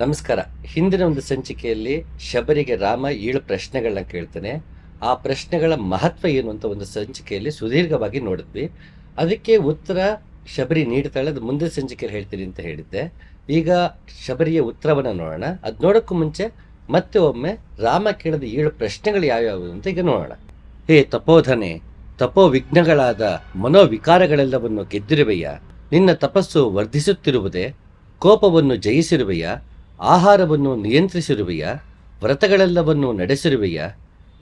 ನಮಸ್ಕಾರ. ಹಿಂದಿನ ಒಂದು ಸಂಚಿಕೆಯಲ್ಲಿ ಶಬರಿಗೆ ರಾಮ ಏಳು ಪ್ರಶ್ನೆಗಳನ್ನ ಕೇಳ್ತಾನೆ. ಆ ಪ್ರಶ್ನೆಗಳ ಮಹತ್ವ ಏನು ಅಂತ ಒಂದು ಸಂಚಿಕೆಯಲ್ಲಿ ಸುದೀರ್ಘವಾಗಿ ನೋಡಿದ್ವಿ. ಅದಕ್ಕೆ ಉತ್ತರ ಶಬರಿ ನೀಡ್ತಾಳೆ. ಅದು ಮುಂದೆ ಸಂಚಿಕೆಯಲ್ಲಿ ಹೇಳ್ತೀನಿ ಅಂತ ಹೇಳಿದ್ದೆ. ಈಗ ಶಬರಿಯ ಉತ್ತರವನ್ನು ನೋಡೋಣ. ಅದು ನೋಡೋಕ್ಕೂ ಮುಂಚೆ ಮತ್ತೆ ಒಮ್ಮೆ ರಾಮ ಕೇಳಿದ ಏಳು ಪ್ರಶ್ನೆಗಳು ಯಾವ್ಯಾವು ಅಂತ ಈಗ ನೋಡೋಣ. ಹೇ ತಪೋಧನೆ ತಪೋ ವಿಘ್ನಗಳಾದ ಮನೋವಿಕಾರಗಳೆಲ್ಲವನ್ನು ಗೆದ್ದಿರುವೆಯ? ನಿನ್ನ ತಪಸ್ಸು ವರ್ಧಿಸುತ್ತಿರುವುದೇ? ಕೋಪವನ್ನು ಜಯಿಸಿರುವೆಯ? ಆಹಾರವನ್ನು ನಿಯಂತ್ರಿಸಿರುವೆಯ? ವ್ರತಗಳೆಲ್ಲವನ್ನು ನಡೆಸಿರುವೆಯ?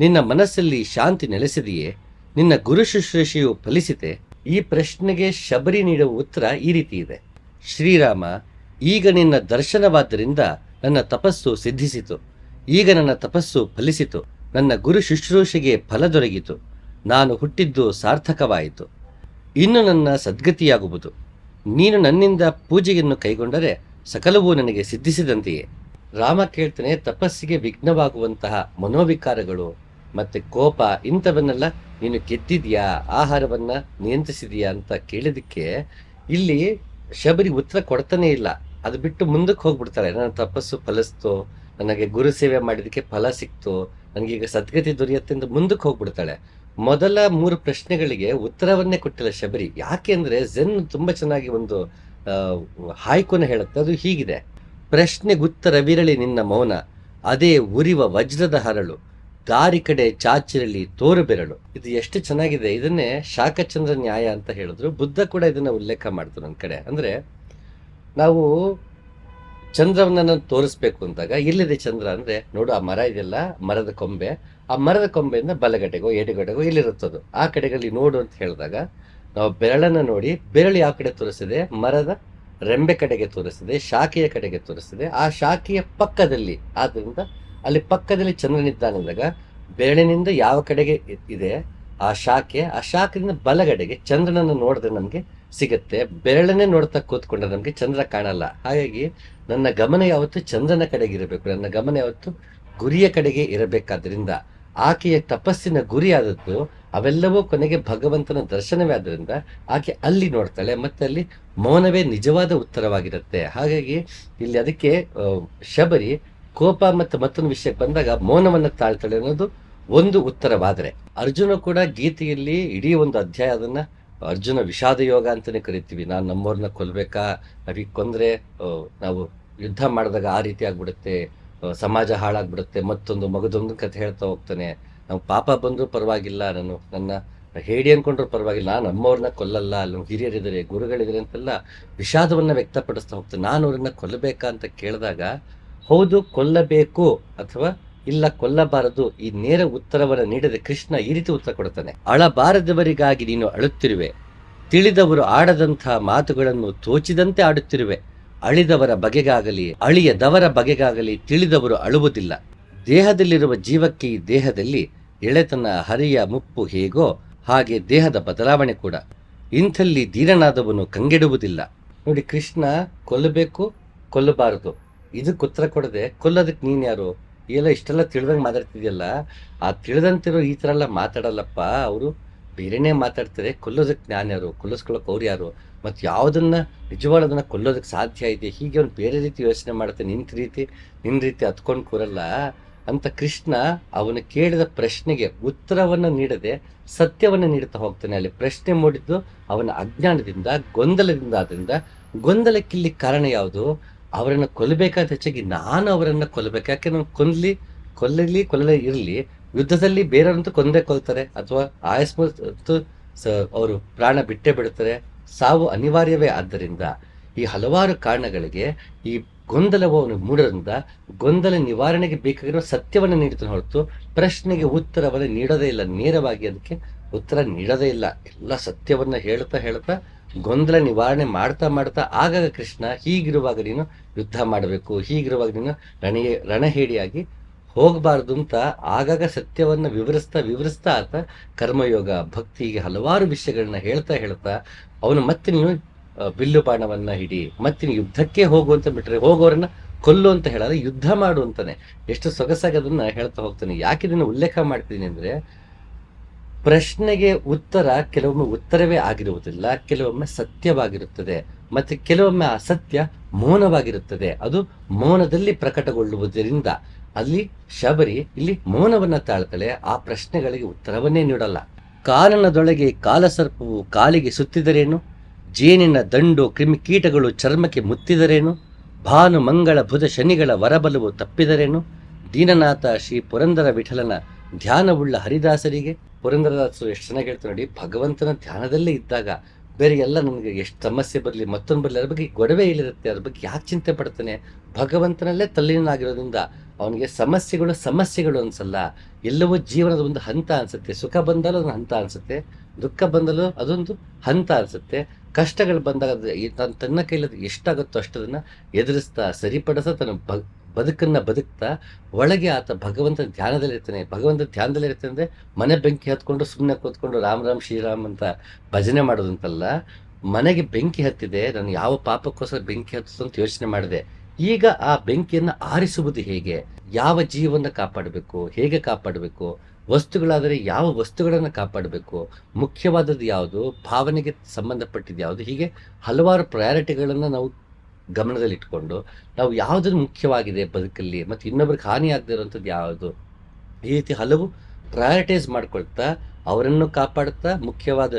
ನಿನ್ನ ಮನಸ್ಸಲ್ಲಿ ಶಾಂತಿ ನೆಲೆಸಿದೆಯೇ? ನಿನ್ನ ಗುರು ಶುಶ್ರೂಷೆಯು ಫಲಿಸಿತೆ? ಈ ಪ್ರಶ್ನೆಗೆ ಶಬರಿ ನೀಡುವ ಉತ್ತರ ಈ ರೀತಿ ಇದೆ. ಶ್ರೀರಾಮ, ಈಗ ನಿನ್ನ ದರ್ಶನವಾದ್ದರಿಂದ ನನ್ನ ತಪಸ್ಸು ಸಿದ್ಧಿಸಿತು. ಈಗ ನನ್ನ ತಪಸ್ಸು ಫಲಿಸಿತು. ನನ್ನ ಗುರು ಶುಶ್ರೂಷೆಗೆ ಫಲ ದೊರಕಿತು. ನಾನು ಹುಟ್ಟಿದ್ದು ಸಾರ್ಥಕವಾಯಿತು. ಇನ್ನು ನನ್ನ ಸದ್ಗತಿಯಾಗುವುದು. ನೀನು ನನ್ನಿಂದ ಪೂಜೆಯನ್ನು ಕೈಗೊಂಡರೆ ಸಕಲವೂ ನನಗೆ ಸಿದ್ಧಿಸಿದಂತೆಯೇ. ರಾಮ ಕೇಳ್ತಾನೆ ತಪಸ್ಸಿಗೆ ವಿಘ್ನವಾಗುವಂತಹ ಮನೋವಿಕಾರಗಳು ಮತ್ತೆ ಕೋಪ ಇಂಥವನ್ನೆಲ್ಲ ನೀನು ಗೆದ್ದಿದ್ಯಾ ಆಹಾರವನ್ನ ನಿಯಂತ್ರಿಸಿದ್ಯಾ ಅಂತ ಕೇಳಿದಕ್ಕೆ ಇಲ್ಲಿ ಶಬರಿ ಉತ್ತರ ಕೊಡ್ತಾನೆ ಇಲ್ಲ. ಅದು ಬಿಟ್ಟು ಮುಂದಕ್ಕೆ ಹೋಗ್ಬಿಡ್ತಾಳೆ ನನ್ನ ತಪಸ್ಸು ಫಲಿಸ್ತು, ನನಗೆ ಗುರು ಸೇವೆ ಮಾಡಿದಕ್ಕೆ ಫಲ ಸಿಕ್ತು, ನನಗೀಗ ಸದ್ಗತಿ ದೊರೆಯುತ್ತೆ ಅಂತ ಮುಂದಕ್ಕೆ ಹೋಗ್ಬಿಡ್ತಾಳೆ. ಮೊದಲ ಮೂರು ಪ್ರಶ್ನೆಗಳಿಗೆ ಉತ್ತರವನ್ನೇ ಕೊಟ್ಟಿಲ್ಲ ಶಬರಿ. ಯಾಕೆ ಅಂದ್ರೆ ಝೆನ್ ತುಂಬಾ ಚೆನ್ನಾಗಿ ಒಂದು ಹಾಯ್ಕೊನ ಹೇಳುತ್ತೆ. ಅದು ಹೀಗಿದೆ. ಪ್ರಶ್ನೆ ಗುತ್ತರ ವಿರಳಿ ನಿನ್ನ ಮೌನ. ಅದೇ ಉರಿವ ವಜ್ರದ ಹರಳು. ದಾರಿ ಕಡೆ ಚಾಚಿರಲಿ ತೋರು ಬೆರಳು. ಇದು ಎಷ್ಟು ಚೆನ್ನಾಗಿದೆ. ಇದನ್ನೇ ಶಾಖಚಂದ್ರ ನ್ಯಾಯ ಅಂತ ಹೇಳಿದ್ರು. ಬುದ್ಧ ಕೂಡ ಇದನ್ನ ಉಲ್ಲೇಖ ಮಾಡ್ತು ನನ್ನ ಕಡೆ. ಅಂದ್ರೆ ನಾವು ಚಂದ್ರವನ್ನ ತೋರಿಸ್ಬೇಕು ಅಂದಾಗ ಎಲ್ಲಿದೆ ಚಂದ್ರ ಅಂದ್ರೆ ನೋಡು, ಆ ಮರ ಇದೆಯಲ್ಲ, ಮರದ ಕೊಂಬೆ. ಆ ಮರದ ಕೊಂಬೆಯಿಂದ ಬಲಗಡೆಗೋ ಎಡಗಡೆಗೋ ಎಲ್ಲಿರುತ್ತದೋ ಆ ಕಡೆಗಳಲ್ಲಿ ನೋಡು ಅಂತ ಹೇಳಿದಾಗ ನಾವು ಬೆರಳನ್ನ ನೋಡಿ, ಬೆರಳು ಯಾವ ಕಡೆ ತೋರಿಸಿದೆ? ಮರದ ರೆಂಬೆ ಕಡೆಗೆ ತೋರಿಸಿದೆ, ಶಾಖೆಯ ಕಡೆಗೆ ತೋರಿಸಿದೆ. ಆ ಶಾಖೆಯ ಪಕ್ಕದಲ್ಲಿ, ಆದ್ದರಿಂದ ಅಲ್ಲಿ ಪಕ್ಕದಲ್ಲಿ ಚಂದ್ರನಿದ್ದಾನಂದಾಗ ಬೆರಳಿನಿಂದ ಯಾವ ಕಡೆಗೆ ಇದೆ? ಆ ಶಾಖೆ, ಆ ಶಾಖೆಯಿಂದ ಬಲಗಡೆಗೆ ಚಂದ್ರನನ್ನು ನೋಡಿದ್ರೆ ನಮಗೆ ಸಿಗುತ್ತೆ. ಬೆರಳನ್ನೇ ನೋಡ್ತಾ ಕೂತ್ಕೊಂಡ್ರೆ ನಮಗೆ ಚಂದ್ರ ಕಾಣಲ್ಲ. ಹಾಗಾಗಿ ನನ್ನ ಗಮನ ಯಾವತ್ತು ಚಂದ್ರನ ಕಡೆಗೆ ಇರಬೇಕು. ನನ್ನ ಗಮನ ಯಾವತ್ತು ಗುರಿಯ ಕಡೆಗೆ ಇರಬೇಕಾದ್ರಿಂದ, ಆಕೆಯ ತಪಸ್ಸಿನ ಗುರಿ ಆದದ್ದು ಅವೆಲ್ಲವೂ ಕೊನೆಗೆ ಭಗವಂತನ ದರ್ಶನವೇ ಆದ್ದರಿಂದ ಆಕೆ ಅಲ್ಲಿ ನೋಡ್ತಾಳೆ, ಮತ್ತೆ ಅಲ್ಲಿ ಮೌನವೇ ನಿಜವಾದ ಉತ್ತರವಾಗಿರುತ್ತೆ. ಹಾಗಾಗಿ ಇಲ್ಲಿ ಅದಕ್ಕೆ ಶಬರಿ ಕೋಪ ಮತ್ತು ಮತ್ತೊಂದು ವಿಷಯಕ್ಕೆ ಬಂದಾಗ ಮೌನವನ್ನು ತಾಳ್ತಾಳೆ ಅನ್ನೋದು ಒಂದು ಉತ್ತರವಾದರೆ. ಅರ್ಜುನ ಕೂಡ ಗೀತೆಯಲ್ಲಿ ಇಡೀ ಒಂದು ಅಧ್ಯಾಯ ಅದನ್ನ ಅರ್ಜುನ ವಿಷಾದ ಯೋಗ ಅಂತಲೇ ಕರಿತೀವಿ. ನಾನು ನಮ್ಮವ್ರನ್ನ ಕೊಲ್ಬೇಕಾ? ನಾವೀಗ ಕೊಂದ್ರೆ ನಾವು ಯುದ್ಧ ಮಾಡಿದಾಗ ಆ ರೀತಿ ಆಗ್ಬಿಡುತ್ತೆ ಸಮಾಜ ಹಾಳಾಗ್ಬಿಡುತ್ತೆ, ಮತ್ತೊಂದು ಮಗದೊಂದು ಕಥೆ ಹೇಳ್ತಾ ಹೋಗ್ತಾನೆ. ನಾವು ಪಾಪ ಬಂದರೂ ಪರವಾಗಿಲ್ಲ, ನಾನು ನನ್ನ ಹೇಳಿ ಅಂದ್ಕೊಂಡ್ರು ಪರವಾಗಿಲ್ಲ, ನಾನು ನಮ್ಮವ್ರನ್ನ ಕೊಲ್ಲಲ್ಲ, ಅಲ್ಲಿ ಹಿರಿಯರಿದ್ದಾರೆ, ಗುರುಗಳಿದ್ದಾರೆ ಅಂತೆಲ್ಲ ವಿಷಾದವನ್ನು ವ್ಯಕ್ತಪಡಿಸ್ತಾ ಹೋಗ್ತೇನೆ ನಾನು ಅವ್ರನ್ನ ಕೊಲ್ಲಬೇಕಾ ಅಂತ ಕೇಳಿದಾಗ, ಹೌದು, ಕೊಲ್ಲಬೇಕು ಅಥವಾ ಇಲ್ಲ ಕೊಲ್ಲಬಾರದು, ಈ ನೇರ ಉತ್ತರವನ್ನು ನೀಡದೆ ಕೃಷ್ಣ ಈ ರೀತಿ ಉತ್ತರ ಕೊಡ್ತಾನೆ ಅಳಬಾರದವರಿಗಾಗಿ ನೀನು ಅಳುತ್ತಿರುವೆ, ತಿಳಿದವರು ಆಡದಂತಹ ಮಾತುಗಳನ್ನು ತೋಚಿದಂತೆ ಆಡುತ್ತಿರುವೆ, ಅಳಿದವರ ಬಗೆಗಾಗಲಿ, ಅಳಿಯದವರ ಬಗೆಗಾಗಲಿ ತಿಳಿದವರು ಅಳುವುದಿಲ್ಲ. ದೇಹದಲ್ಲಿರುವ ಜೀವಕ್ಕೆ ಈ ದೇಹದಲ್ಲಿ ಎಳೆತನ ಹರಿಯ ಮುಪ್ಪು ಹೇಗೋ ಹಾಗೆ ದೇಹದ ಬದಲಾವಣೆ ಕೂಡ. ಇಂಥಲ್ಲಿ ಧೀರನಾದವನು ಕಂಗೆಡುವುದಿಲ್ಲ. ನೋಡಿ ಕೃಷ್ಣ ಕೊಲ್ಲಬೇಕು, ಕೊಲ್ಲಬಾರದು. ಇದಕ್ಕೆ ಉತ್ತರ ಕೊಡದೆ ಕೊಲ್ಲೋದಕ್ಕೆ ನೀನು ಯಾರು? ಎಲ್ಲ ಇಷ್ಟೆಲ್ಲ ತಿಳಿದಂಗೆ ಮಾತಾಡ್ತಿದೆಯಲ್ಲ? ಆ ತಿಳಿದಂತಿರೋ ಈ ಥರ ಎಲ್ಲ ಮಾತಾಡಲ್ಲಪ್ಪ ಅವರು. ಬೇರೆನೇ ಮಾತಾಡ್ತಾರೆ, ಕೊಲ್ಲೋದಕ್ಕೆ ನಾನು ಯಾರು? ಕೊಲ್ಲಿಸ್ಕೊಳ್ಳೋಕೆ ಅವ್ರು ಯಾರು? ಮತ್ತು ಯಾವುದನ್ನು ನಿಜವಾದದನ್ನು ಕೊಲ್ಲೋದಕ್ಕೆ ಸಾಧ್ಯ ಇದೆ? ಹೀಗೆ ಅವ್ನು ಬೇರೆ ರೀತಿ ಯೋಚನೆ ಮಾಡುತ್ತೆ. ನಿಂತ ರೀತಿ ನಿನ್ನ ರೀತಿ ಹತ್ಕೊಂಡು ಕೂರಲ್ಲ. ಅಂತ ಕೃಷ್ಣ ಅವನು ಕೇಳಿದ ಪ್ರಶ್ನೆಗೆ ಉತ್ತರವನ್ನು ನೀಡದೆ ಸತ್ಯವನ್ನು ನೀಡುತ್ತಾ ಹೋಗ್ತಾನೆ. ಅಲ್ಲಿ ಪ್ರಶ್ನೆ ಮೂಡಿದ್ದು ಅವನ ಅಜ್ಞಾನದಿಂದ, ಗೊಂದಲದಿಂದ ಆದ್ರಿಂದ. ಗೊಂದಲಕ್ಕಿಲ್ಲಿ ಕಾರಣ ಯಾವುದು? ಅವರನ್ನ ಕೊಲ್ಲಬೇಕಾದ ಹೆಚ್ಚಾಗಿ ನಾನು ಅವರನ್ನ ಕೊಲ್ಲಬೇಕು. ಯಾಕೆ ನಾನು ಕೊಲ್ಲಿ, ಕೊಲ್ಲಲಿ ಕೊಲ್ಲಲೇ ಇರಲಿ. ಯುದ್ಧದಲ್ಲಿ ಬೇರೆಯವ್ರಂತೂ ಕೊಂದೇ ಕೊಲ್ತಾರೆ. ಅಥವಾ ಆಯಸ್ಮತ್ತು ಅವರು ಪ್ರಾಣ ಬಿಟ್ಟೇ ಬಿಡುತ್ತಾರೆ. ಸಾವು ಅನಿವಾರ್ಯವೇ ಆದ್ದರಿಂದ. ಈ ಹಲವಾರು ಕಾರಣಗಳಿಗೆ ಈ ಗೊಂದಲವು ಅವನು ಮೂಡೋದ್ರಿಂದ ಗೊಂದಲ ನಿವಾರಣೆಗೆ ಬೇಕಾಗಿರುವ ಸತ್ಯವನ್ನು ನೀಡುತ್ತಾನೆ ಹೊರತು ಪ್ರಶ್ನೆಗೆ ಉತ್ತರವನ್ನು ನೀಡೋದೇ ಇಲ್ಲ, ನೇರವಾಗಿ ಅದಕ್ಕೆ ಉತ್ತರ ನೀಡೋದೇ ಇಲ್ಲ. ಎಲ್ಲ ಸತ್ಯವನ್ನು ಹೇಳ್ತಾ ಹೇಳ್ತಾ ಗೊಂದಲ ನಿವಾರಣೆ ಮಾಡ್ತಾ ಮಾಡ್ತಾ ಆಗಾಗ ಕೃಷ್ಣ ಹೀಗಿರುವಾಗ ನೀನು ಯುದ್ಧ ಮಾಡಬೇಕು, ಹೀಗಿರುವಾಗ ನೀನು ರಣ, ರಣಹೇಡಿಯಾಗಿ ಹೋಗಬಾರ್ದು ಅಂತ ಆಗಾಗ ಸತ್ಯವನ್ನ ವಿವರಿಸ್ತಾ ವಿವರಿಸ್ತಾ ಆತ ಕರ್ಮಯೋಗ ಭಕ್ತಿ ಹೀಗೆ ಹಲವಾರು ವಿಷಯಗಳನ್ನ ಹೇಳ್ತಾ ಹೇಳ್ತಾ ಅವನು ಮತ್ತೆ ನೀನು ಬಿಲ್ಲು ಬಾಣವನ್ನ ಹಿಡಿ, ಮತ್ತೆ ಯುದ್ಧಕ್ಕೆ ಹೋಗು ಅಂತ ಬಿಟ್ರೆ ಹೋಗೋರನ್ನ ಕೊಲ್ಲು ಅಂತ ಹೇಳಲ್ಲ, ಯುದ್ಧ ಮಾಡು ಅಂತಾನೆ. ಎಷ್ಟು ಸೊಗಸಾಗಿ ಅದನ್ನ ಹೇಳ್ತಾ ಹೋಗ್ತಾನೆ. ಯಾಕೆ ಇದನ್ನ ಉಲ್ಲೇಖ ಮಾಡ್ತೀನಿ ಅಂದ್ರೆ, ಪ್ರಶ್ನೆಗೆ ಉತ್ತರ ಕೆಲವೊಮ್ಮೆ ಉತ್ತರವೇ ಆಗಿರುವುದಿಲ್ಲ, ಕೆಲವೊಮ್ಮೆ ಸತ್ಯವಾಗಿರುತ್ತದೆ, ಮತ್ತೆ ಕೆಲವೊಮ್ಮೆ ಆ ಸತ್ಯ ಮೌನವಾಗಿರುತ್ತದೆ. ಅದು ಮೌನದಲ್ಲಿ ಪ್ರಕಟಗೊಳ್ಳುವುದರಿಂದ ಅಲ್ಲಿ ಶಬರಿ ಇಲ್ಲಿ ಮೌನವನ್ನ ತಾಳ್ತಾಳೆ, ಆ ಪ್ರಶ್ನೆಗಳಿಗೆ ಉತ್ತರವನ್ನೇ ನೀಡಲ್ಲ. ಕಾನನದೊಳಗೆ ಕಾಲಸರ್ಪವು ಕಾಲಿಗೆ ಸುತ್ತಿದರೇನು? ಜೇನಿನ ದಂಡು ಕ್ರಿಮಿಕೀಟಗಳು ಚರ್ಮಕ್ಕೆ ಮುತ್ತಿದರೇನು? ಭಾನು ಮಂಗಳ ಬುಧ ಶನಿಗಳ ವರಬಲವು ತಪ್ಪಿದರೇನು? ದೀನನಾಥ ಶ್ರೀ ಪುರಂದರ ವಿಠಲನ ಧ್ಯಾನವುಳ್ಳ ಹರಿದಾಸರಿಗೆ? ಪುರಂದರದಾಸರು ಎಷ್ಟು ಚೆನ್ನಾಗಿ ಹೇಳ್ತಾರೆ ನೋಡಿ, ಭಗವಂತನ ಧ್ಯಾನದಲ್ಲೇ ಇದ್ದಾಗ ಬೇರೆ ಎಲ್ಲ ನನಗೆ ಎಷ್ಟು ಸಮಸ್ಯೆ ಬರಲಿ, ಮತ್ತೊಂದು ಬರಲಿ, ಅದ್ರ ಬಗ್ಗೆ ಗೊಡವೆ ಇಲ್ಲಿರುತ್ತೆ ಅದ್ರ ಬಗ್ಗೆ ಯಾಕೆ ಚಿಂತೆ ಪಡ್ತಾನೆ? ಭಗವಂತನಲ್ಲೇ ತಲ್ಲೀನಾಗಿರೋದ್ರಿಂದ ಅವನಿಗೆ ಸಮಸ್ಯೆಗಳು ಸಮಸ್ಯೆಗಳು ಅನ್ಸಲ್ಲ. ಎಲ್ಲವೂ ಜೀವನದ ಒಂದು ಹಂತ ಅನ್ಸುತ್ತೆ. ಸುಖ ಬಂದಲೂ ಒಂದು ಹಂತ ಅನ್ಸುತ್ತೆ. ದುಃಖ ಬಂದಲೂ ಅದೊಂದು ಹಂತ ಅನ್ಸುತ್ತೆ. ಕಷ್ಟಗಳು ಬಂದಾಗ ತನ್ನ ತನ್ನ ಕೈಲದು ಎಷ್ಟಾಗುತ್ತೋ ಅಷ್ಟದನ್ನು ಎದುರಿಸ್ತಾ, ಸರಿಪಡಿಸ್ತಾ, ತನ್ನ ಬ, ಬದುಕನ್ನ ಬದುಕ್ತಾ, ಒಳಗೆ ಆತ ಭಗವಂತ ಧ್ಯಾನದಲ್ಲಿರ್ತಾನೆ ಭಗವಂತ ಧ್ಯಾನದಲ್ಲಿರ್ತಾನೆ ಅಂದರೆ ಮನೆ ಬೆಂಕಿ ಹತ್ಕೊಂಡು ಸುಮ್ಮನೆ ಕೂತ್ಕೊಂಡು ರಾಮ್ ರಾಮ್ ಶ್ರೀರಾಮ್ ಅಂತ ಭಜನೆ ಮಾಡೋದಂತಲ್ಲ, ಮನೆಗೆ ಬೆಂಕಿ ಹತ್ತಿದೆ, ನಾನು ಯಾವ ಪಾಪಕ್ಕೋಸ್ಕರ ಬೆಂಕಿ ಹತ್ತಿತು ಅಂತ ಯೋಚನೆ ಮಾಡಿದೆ. ಈಗ ಆ ಬೆಂಕಿಯನ್ನು ಆರಿಸುವುದು ಹೇಗೆ? ಯಾವ ಜೀವನ ಕಾಪಾಡಬೇಕು? ಹೇಗೆ ಕಾಪಾಡಬೇಕು? ವಸ್ತುಗಳಾದರೆ ಯಾವ ವಸ್ತುಗಳನ್ನು ಕಾಪಾಡಬೇಕು? ಮುಖ್ಯವಾದದ್ದು ಯಾವುದು? ಭಾವನೆಗೆ ಸಂಬಂಧಪಟ್ಟಿದ್ದು ಯಾವುದು? ಹೀಗೆ ಹಲವಾರು ಪ್ರಯಾರಿಟಿಗಳನ್ನು ನಾವು ಗಮನದಲ್ಲಿಟ್ಕೊಂಡು ನಾವು ಯಾವುದನ್ನು ಮುಖ್ಯವಾಗಿದೆ ಬದುಕಲ್ಲಿ ಮತ್ತು ಇನ್ನೊಬ್ರಿಗೆ ಹಾನಿ ಆಗದೆ ಇರುವಂಥದ್ದು ಯಾವುದು? ಈ ರೀತಿ ಹಲವು ಪ್ರಯಾರಿಟೈಸ್ ಮಾಡ್ಕೊಳ್ತಾ ಅವರನ್ನು ಕಾಪಾಡುತ್ತಾ ಮುಖ್ಯವಾದ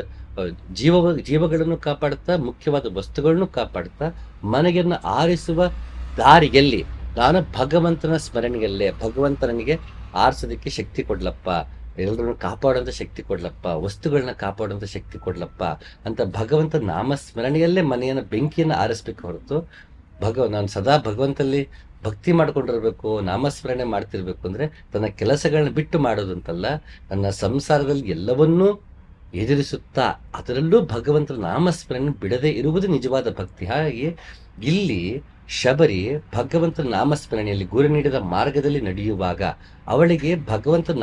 ಜೀವ, ಜೀವಗಳನ್ನು ಕಾಪಾಡುತ್ತಾ ಮುಖ್ಯವಾದ ವಸ್ತುಗಳನ್ನು ಕಾಪಾಡುತ್ತಾ ಮನೆಯನ್ನು ಆರಿಸುವ ದಾರಿಯಲ್ಲಿ, ನಾನು ಭಗವಂತನ ಸ್ಮರಣೆಯಲ್ಲೇ ಭಗವಂತ ನನಗೆ ಆರಿಸೋದಕ್ಕೆ ಶಕ್ತಿ ಕೊಡ್ಲಪ್ಪ, ಎಲ್ಲರನ್ನು ಕಾಪಾಡುವಂಥ ಶಕ್ತಿ ಕೊಡ್ಲಪ್ಪ, ವಸ್ತುಗಳನ್ನ ಕಾಪಾಡುವಂಥ ಶಕ್ತಿ ಕೊಡ್ಲಪ್ಪ ಅಂತ ಭಗವಂತ ನಾಮ ಸ್ಮರಣೆಯಲ್ಲೇ ಮನೆಯನ್ನು, ಬೆಂಕಿಯನ್ನು ಆರಿಸ್ಬೇಕು ಹೊರತು ಭಗವ, ನಾನು ಸದಾ ಭಗವಂತಲ್ಲಿ ಭಕ್ತಿ ಮಾಡ್ಕೊಂಡಿರ್ಬೇಕು, ನಾಮಸ್ಮರಣೆ ಮಾಡ್ತಿರ್ಬೇಕು ಅಂದ್ರೆ ತನ್ನ ಕೆಲಸಗಳನ್ನ ಬಿಟ್ಟು ಮಾಡೋದಂತಲ್ಲ, ನನ್ನ ಸಂಸಾರದಲ್ಲಿ ಎಲ್ಲವನ್ನೂ ಎದುರಿಸುತ್ತಾ ಅದರಲ್ಲೂ ಭಗವಂತನ ನಾಮಸ್ಮರಣೆ ಬಿಡದೆ ಇರುವುದು ನಿಜವಾದ ಭಕ್ತಿ. ಹಾಗೆ ಇಲ್ಲಿ ಶಬರಿ ಭಗವಂತನ ನಾಮಸ್ಮರಣೆಯಲ್ಲಿ ಗುರು ನೀಡಿದ ಮಾರ್ಗದಲ್ಲಿ ನಡೆಯುವಾಗ ಅವಳಿಗೆ ಭಗವಂತನ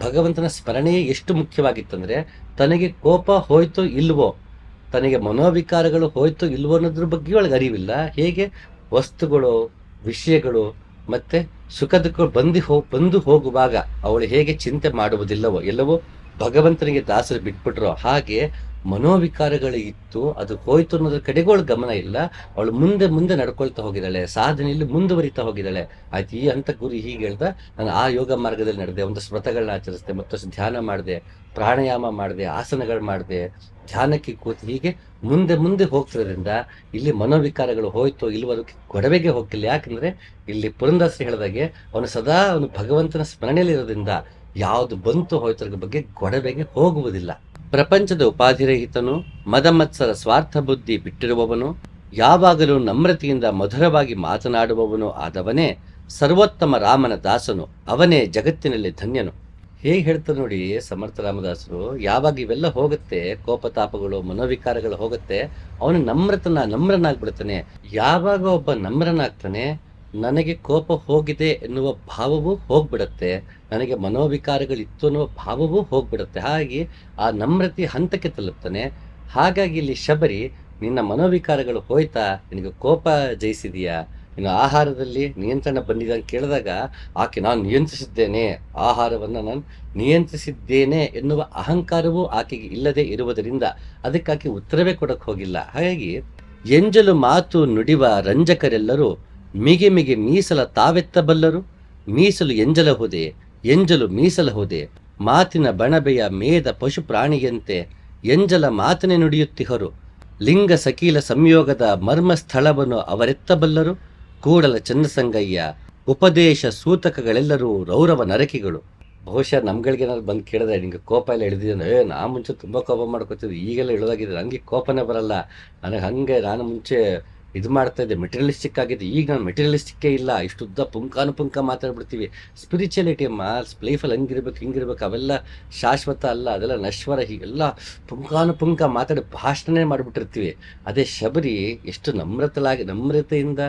ಭಗವಂತನ ಸ್ಮರಣೆಯೇ ಎಷ್ಟು ಮುಖ್ಯವಾಗಿತ್ತಂದ್ರೆ, ತನಗೆ ಕೋಪ ಹೋಯ್ತೋ ಇಲ್ವೋ, ತನಗೆ ಮನೋವಿಕಾರಗಳು ಹೋಯ್ತೋ ಇಲ್ವೋ ಅನ್ನೋದ್ರ ಬಗ್ಗೆ ಒಳಗೆ ಅರಿವಿಲ್ಲ. ಹೇಗೆ? ವಸ್ತುಗಳು, ವಿಷಯಗಳು, ಮತ್ತೆ ಸುಖ ದುಃಖ ಬಂದು ಹೋ, ಬಂದು ಹೋಗುವಾಗ ಅವಳು ಹೇಗೆ ಚಿಂತೆ ಮಾಡುವುದಿಲ್ಲವೋ ಎಲ್ಲವೋ ಭಗವಂತನಿಗೆ ದಾಸರು ಬಿಟ್ಬಿಟ್ರೋ. ಹಾಗೆ ಮನೋವಿಕಾರಗಳು ಇತ್ತು, ಅದು ಹೋಯ್ತು ಅನ್ನೋದ್ರ ಕಡೆಗಳು ಗಮನ ಇಲ್ಲ. ಅವಳು ಮುಂದೆ ಮುಂದೆ ನಡ್ಕೊಳ್ತಾ ಹೋಗಿದ್ದಾಳೆ, ಸಾಧನೆಯಲ್ಲಿ ಮುಂದುವರಿತಾ ಹೋಗಿದ್ದಾಳೆ. ಆಯ್ತು, ಈ ಅಂತ ಗುರಿ ಹೀಗೆ ಹೇಳ್ದ, ನಾನು ಆ ಯೋಗ ಮಾರ್ಗದಲ್ಲಿ ನಡೆದೆ, ಒಂದು ಸ್ಮೃತಗಳನ್ನ ಆಚರಿಸಿದೆ ಮತ್ತಷ್ಟು ಧ್ಯಾನ ಮಾಡಿದೆ, ಪ್ರಾಣಾಯಾಮ ಮಾಡಿದೆ, ಆಸನಗಳು ಮಾಡಿದೆ, ಧ್ಯಾನಕ್ಕೆ ಕೂತು ಹೀಗೆ ಮುಂದೆ ಮುಂದೆ ಹೋಗ್ತಿರೋದ್ರಿಂದ ಇಲ್ಲಿ ಮನೋವಿಕಾರಗಳು ಹೋಯ್ತು ಇಲ್ಲಿವರೆಗೆ ಗೊಡವೆಗೆ ಹೋಗಿಲ್ಲ ಯಾಕಂದ್ರೆ ಇಲ್ಲಿ ಪುರಂದಾಸರಿ ಹೇಳಿದಾಗೆ, ಅವನು ಸದಾ ಅವನು ಭಗವಂತನ ಸ್ಮರಣೆಯಲ್ಲಿ ಇರೋದ್ರಿಂದ ಯಾವುದು ಬಂತು ಹೋಯ್ತರ ಬಗ್ಗೆ ಗೊಡವೆಗೆ ಹೋಗುವುದಿಲ್ಲ. ಪ್ರಪಂಚದ ಉಪಾಧಿರಹಿತನು, ಮದಮತ್ಸರ ಸ್ವಾರ್ಥ ಬುದ್ಧಿ ಬಿಟ್ಟಿರುವವನು, ಯಾವಾಗಲೂ ನಮ್ರತೆಯಿಂದ ಮಧುರವಾಗಿ ಮಾತನಾಡುವವನು ಆದವನೇ ಸರ್ವೋತ್ತಮ ರಾಮನ ದಾಸನು, ಅವನೇ ಜಗತ್ತಿನಲ್ಲಿ ಧನ್ಯನು. ಹೇಗೆ ಹೇಳ್ತಾರೆ ನೋಡಿ ಸಮರ್ಥ ರಾಮದಾಸರು, ಯಾವಾಗ ಇವೆಲ್ಲ ಹೋಗುತ್ತೆ, ಕೋಪತಾಪಗಳು, ಮನೋವಿಕಾರಗಳು ಹೋಗುತ್ತೆ, ಅವನು ನಮ್ರತನ ನಮ್ರನಾಗ್ಬಿಡ್ತಾನೆ. ಯಾವಾಗ ಒಬ್ಬ ನಮ್ರನಾಗ್ತಾನೆ, ನನಗೆ ಕೋಪ ಹೋಗಿದೆ ಎನ್ನುವ ಭಾವವೂ ಹೋಗ್ಬಿಡತ್ತೆ. ನನಗೆ ಮನೋವಿಕಾರಗಳಿತ್ತು ಅನ್ನುವ ಭಾವವೂ ಹೋಗ್ಬಿಡುತ್ತೆ. ಹಾಗಾಗಿ ಆ ನಮ್ರತೆ ಹಂತಕ್ಕೆ ತಲುಪ್ತಾನೆ. ಹಾಗಾಗಿ ಇಲ್ಲಿ ಶಬರಿ, ನಿನ್ನ ಮನೋವಿಕಾರಗಳು ಹೋಯ್ತಾ? ನಿನಗೆ ಕೋಪ ಜಯಿಸಿದೀಯಾ? ಇನ್ನು ಆಹಾರದಲ್ಲಿ ನಿಯಂತ್ರಣ ಬಂದಿದೆ ಅಂತ ಕೇಳಿದಾಗ, ಆಕೆ ನಾನು ನಿಯಂತ್ರಿಸಿದ್ದೇನೆ. ಆಹಾರವನ್ನು ನಾನು ನಿಯಂತ್ರಿಸಿದ್ದೇನೆ ಎನ್ನುವ ಅಹಂಕಾರವೂ ಆಕೆಗೆ ಇಲ್ಲದೆ ಇರುವುದರಿಂದ ಅದಕ್ಕಾಕೆ ಉತ್ತರವೇ ಕೊಡಕ್ಕೆ ಹೋಗಿಲ್ಲ. ಹಾಗಾಗಿ ಎಂಜಲು ಮಾತು ನುಡಿವ ರಂಜಕರೆಲ್ಲರೂ, ಮಿಗೆ ಮಿಗೆ ಮೀಸಲ ತಾವೆತ್ತಬಲ್ಲರು ಮೀಸಲು ಎಂಜಲಹುದೆ ಎಂಜಲು ಮೀಸಲಹುದೆ ಮಾತಿನ ಬಣಬೆಯ ಮೇದ ಪಶು ಪ್ರಾಣಿಯಂತೆ ಎಂಜಲ ಮಾತನೆ ನುಡಿಯುತ್ತಿಹರು. ಲಿಂಗ ಸಕೀಲ ಸಂಯೋಗದ ಮರ್ಮ ಸ್ಥಳವನ್ನು ಅವರೆತ್ತಬಲ್ಲರು? ಕೂಡಲ ಚನ್ನಸಂಗಯ್ಯ ಉಪದೇಶ ಸೂತಕಗಳೆಲ್ಲರೂ ರೌರವ ನರಕಿಗಳು. ಬಹುಶಃ ನಮ್ಗಳಿಗೇನಾದ್ರು ಬಂದು ಕೇಳಿದ್ರೆ ನಿಂಗೆ ಕೋಪ ಎಲ್ಲ ಹಿಡಿದಿದ್ದಾನೆ ಏ, ನಾ ಮುಂಚೆ ತುಂಬ ಕೋಪ ಮಾಡ್ಕೊತಿದ್ದೆ, ಈಗೆಲ್ಲ ಇಳಿದಾಗಿದೆ ನನಗೆ ಕೋಪನೇ ಬರಲ್ಲ. ನನಗೆ ಹಂಗೆ ನಾನು ಮುಂಚೆ ಇದು ಮಾಡ್ತಾ ಇದ್ದೆ. ಮೆಟೀರಿಯಲಿಸ್ಟಿಕ್ ಆಗಿದೆ. ಈಗ ನಾನು ಮೆಟೀರಿಯಲಿಸ್ಟಿಕ್ಕೇ ಇಲ್ಲ. ಇಷ್ಟುದ್ದ ಪುಂಕಾನುಪುಂಕ ಮಾತಾಡ್ಬಿಡ್ತೀವಿ. ಸ್ಪಿರಿಚುಯಾಲಿಟಿ ಅಮ್ಮ ಲೈಫಲ್ಲಿ ಹಂಗಿರ್ಬೇಕು, ಹಿಂಗಿರ್ಬೇಕು, ಅವೆಲ್ಲ ಶಾಶ್ವತ ಅಲ್ಲ, ಅದೆಲ್ಲ ನಶ್ವರ, ಹೀಗೆಲ್ಲ ಪುಂಕಾನುಪುಂಕ ಮಾತಾಡಿ ಭಾಷಣನೇ ಮಾಡಿಬಿಟ್ಟಿರ್ತೀವಿ. ಅದೇ ಶಬರಿ ಎಷ್ಟು ನಮ್ರತಲಾಗಿ, ನಮ್ರತೆಯಿಂದ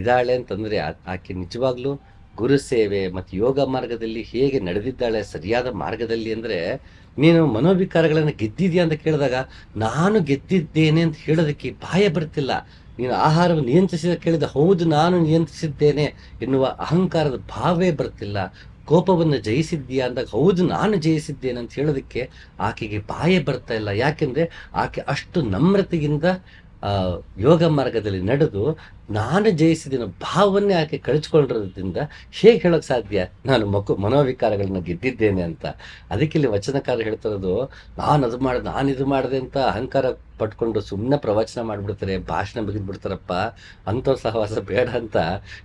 ಇದ್ದಾಳೆ ಅಂತಂದರೆ ಆಕೆ ನಿಜವಾಗ್ಲೂ ಗುರು ಸೇವೆ ಮತ್ತು ಯೋಗ ಮಾರ್ಗದಲ್ಲಿ ಹೇಗೆ ನಡೆದಿದ್ದಾಳೆ, ಸರಿಯಾದ ಮಾರ್ಗದಲ್ಲಿ ಅಂದರೆ ನೀನು ಮನೋವಿಕಾರಗಳನ್ನು ಗೆದ್ದಿದ್ಯಾ ಅಂತ ಕೇಳಿದಾಗ, ನಾನು ಗೆದ್ದಿದ್ದೇನೆ ಅಂತ ಹೇಳೋದಕ್ಕೆ ಬಾಯ ಬರ್ತಿಲ್ಲ. ನೀನು ಆಹಾರವನ್ನು ನಿಯಂತ್ರಿಸಿದ ಕೇಳಿದ, ಹೌದು ನಾನು ನಿಯಂತ್ರಿಸಿದ್ದೇನೆ ಎನ್ನುವ ಅಹಂಕಾರದ ಭಾವೇ ಬರ್ತಿಲ್ಲ ಕೋಪವನ್ನು ಜಯಿಸಿದ್ದೀಯಾ ಅಂದಾಗ, ಹೌದು ನಾನು ಜಯಿಸಿದ್ದೇನೆ ಅಂತ ಹೇಳೋದಕ್ಕೆ ಆಕೆಗೆ ಬಾಯೇ ಬರ್ತಾ ಇಲ್ಲ. ಯಾಕೆಂದ್ರೆ, ಆಕೆ ಅಷ್ಟು ನಮ್ರತೆಯಿಂದ ಯೋಗ ಮಾರ್ಗದಲ್ಲಿ ನಡೆದು ನಾನು ಜಯಿಸಿದಿನ ಭಾವನ್ನೇ ಆಕೆ ಕಳಿಸ್ಕೊಂಡಿರೋದ್ರಿಂದ ಹೇಗೆ ಹೇಳೋಕೆ ಸಾಧ್ಯ? ನಾನು ಮಕು ಮನೋವಿಕಾರಗಳನ್ನ ಗೆದ್ದಿದ್ದೇನೆ ಅಂತ. ಅದಕ್ಕೆ ಇಲ್ಲಿ ವಚನಕಾರ ಹೇಳ್ತಿರೋದು ನಾನು ಅದು ಮಾಡಿದೆ ನಾನು ಇದು ಮಾಡಿದೆ ಅಂತ ಅಹಂಕಾರ ಪಟ್ಕೊಂಡು ಸುಮ್ಮನೆ ಪ್ರವಚನ ಮಾಡಿಬಿಡ್ತಾರೆ, ಭಾಷಣ ಬಿಗಿದ್ಬಿಡ್ತಾರಪ್ಪ ಅಂಥವ್ರ ಸಹವಾಸ ಬೇಡ ಅಂತ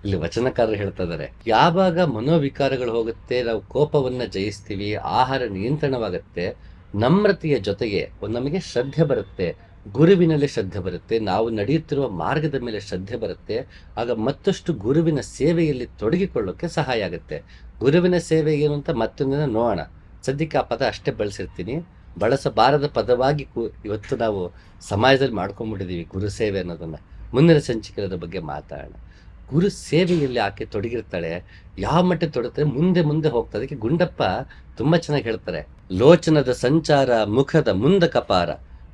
ಇಲ್ಲಿ ವಚನಕಾರ ಹೇಳ್ತಾ ಇದ್ದಾರೆ ಯಾವಾಗ ಮನೋವಿಕಾರಗಳು ಹೋಗುತ್ತೆ, ನಾವು ಕೋಪವನ್ನ ಜಯಿಸ್ತೀವಿ, ಆಹಾರ ನಿಯಂತ್ರಣವಾಗುತ್ತೆ, ನಮ್ರತೆಯ ಜೊತೆಗೆ ನಮಗೆ ಶ್ರದ್ಧೆ ಬರುತ್ತೆ ಗುರುವಿನಲ್ಲಿ ಶ್ರದ್ಧೆ ಬರುತ್ತೆ, ನಾವು ನಡೆಯುತ್ತಿರುವ ಮಾರ್ಗದ ಮೇಲೆ ಶ್ರದ್ಧೆ ಬರುತ್ತೆ, ಆಗ ಮತ್ತಷ್ಟು ಗುರುವಿನ ಸೇವೆಯಲ್ಲಿ ತೊಡಗಿಕೊಳ್ಳೋಕ್ಕೆ ಸಹಾಯ ಆಗುತ್ತೆ. ಗುರುವಿನ ಸೇವೆ ಏನು ಅಂತ ಮತ್ತೊಂದಿನ ನೋಡೋಣ. ಸದ್ಯಕ್ಕೆ ಆ ಪದ ಅಷ್ಟೇ ಬಳಸಿರ್ತೀನಿ. ಬಳಸಬಾರದ ಪದವಾಗಿ ಕು- ಇವತ್ತು ನಾವು ಸಮಾಜದಲ್ಲಿ ಮಾಡ್ಕೊಂಡ್ಬಿಟ್ಟಿದ್ದೀವಿ ಗುರು ಸೇವೆ ಅನ್ನೋದನ್ನ. ಮುಂದಿನ ಸಂಚಿಕೆಯರ ಬಗ್ಗೆ ಮಾತಾಡೋಣ. ಗುರು ಸೇವೆಯಲ್ಲಿ ಆಕೆ ತೊಡಗಿರ್ತಾಳೆ, ಯಾವ ಮಟ್ಟ ತೊಡಗ್ತಾರೆ, ಮುಂದೆ ಮುಂದೆ ಹೋಗ್ತಾ ಅದಕ್ಕೆ ಗುಂಡಪ್ಪ ತುಂಬಾ ಚೆನ್ನಾಗಿ ಹೇಳ್ತಾರೆ. ಲೋಚನದ ಸಂಚಾರ, ಮುಖದ ಮುಂದ ಕಪಾರ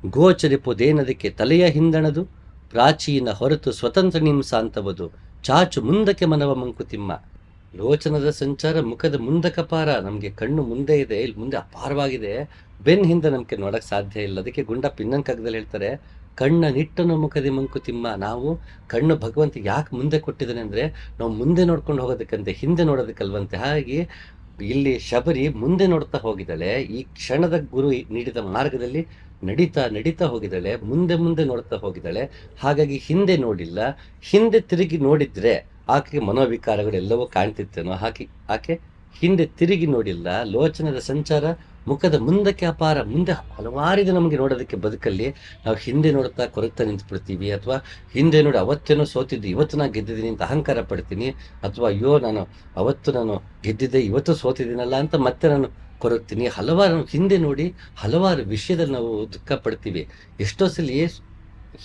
ಗೋಚರಿಪು ದೇನದಕ್ಕೆ ತಲೆಯ ಹಿಂದಣದು, ಪ್ರಾಚೀನ ಹೊರತು ಸ್ವತಂತ್ರ ನಿಂಸಾಂತವದು, ಚಾಚು ಮುಂದಕ್ಕೆ ಮನವ ಮಂಕುತಿಮ್ಮ. ಲೋಚನದ ಸಂಚಾರ ಮುಖದ ಮುಂದಕಪಾರ ನಮಗೆ ಕಣ್ಣು ಮುಂದೆ ಇದೆ, ಇಲ್ಲಿ ಮುಂದೆ ಅಪಾರವಾಗಿದೆ. ಬೆನ್ ಹಿಂದೆ ನಮಗೆ ನೋಡಕ್ಕೆ ಸಾಧ್ಯ ಇಲ್ಲ. ಅದಕ್ಕೆ ಗುಂಡ ಇನ್ನೊಂದು ಕಾಗದಲ್ಲಿ ಹೇಳ್ತಾರೆ, ಕಣ್ಣ ನಿಟ್ಟನ ಮುಖದಿ ಮಂಕುತಿಮ್ಮ, ನಾವು ಕಣ್ಣು ಭಗವಂತ ಯಾಕೆ ಮುಂದೆ ಕೊಟ್ಟಿದ್ದಾನೆ ಅಂದ್ರೆ, ನಾವು ಮುಂದೆ ನೋಡ್ಕೊಂಡು ಹೋಗೋದಕ್ಕಂತೆ, ಹಿಂದೆ ನೋಡೋದಕ್ಕಲ್ವಂತೆ. ಹಾಗೆ ಇಲ್ಲಿ ಶಬರಿ ಮುಂದೆ ನೋಡ್ತಾ ಹೋಗಿದ್ದಾಳೆ. ಈ ಕ್ಷಣದ ಗುರು ನೀಡಿದ ಮಾರ್ಗದಲ್ಲಿ ನಡೀತಾ ನಡೀತಾ ಹೋಗಿದ್ದಾಳೆ, ಮುಂದೆ ಮುಂದೆ ನೋಡ್ತಾ ಹೋಗಿದ್ದಾಳೆ. ಹಾಗಾಗಿ ಹಿಂದೆ ನೋಡಿಲ್ಲ. ಹಿಂದೆ ತಿರುಗಿ ನೋಡಿದ್ರೆ ಆಕೆಗೆ ಮನೋವಿಕಾರಗಳು ಎಲ್ಲವೂ ಕಾಣ್ತಿತ್ತೇನೋ. ಹಾಕಿ, ಆಕೆ ಹಿಂದೆ ತಿರುಗಿ ನೋಡಿಲ್ಲ. ಲೋಚನದ ಸಂಚಾರ, ಮುಖದ ಮುಂದಕ್ಕೆ ಅಪಾರ. ಮುಂದೆ ಹಲವಾರಿದೆ ನಮಗೆ ನೋಡೋದಕ್ಕೆ ಬದುಕಲ್ಲಿ ನಾವು ಹಿಂದೆ ನೋಡ್ತಾ ಕೊರಗ್ತಾ ನಿಂತ್ಬಿಡ್ತೀವಿ. ಅಥವಾ ಹಿಂದೆ ನೋಡಿ ಅವತ್ತೇನೋ ಸೋತಿದ್ದು, ಇವತ್ತು ನಾನು ಗೆದ್ದಿದ್ದೀನಿ ಅಂತ ಅಹಂಕಾರ ಪಡ್ತೀನಿ. ಅಥವಾ ಅಯ್ಯೋ, ನಾನು ಅವತ್ತು ನಾನು ಗೆದ್ದಿದ್ದೆ, ಇವತ್ತು ಸೋತಿದ್ದೀನಲ್ಲ ಅಂತ ಮತ್ತೆ ನಾನು ಕೊರಗ್ತೀನಿ ಹಲವಾರು ಹಿಂದೆ ನೋಡಿ ಹಲವಾರು ವಿಷಯದಲ್ಲಿ ನಾವು ದುಃಖ ಪಡ್ತೀವಿ ಎಷ್ಟೋ ಸಲ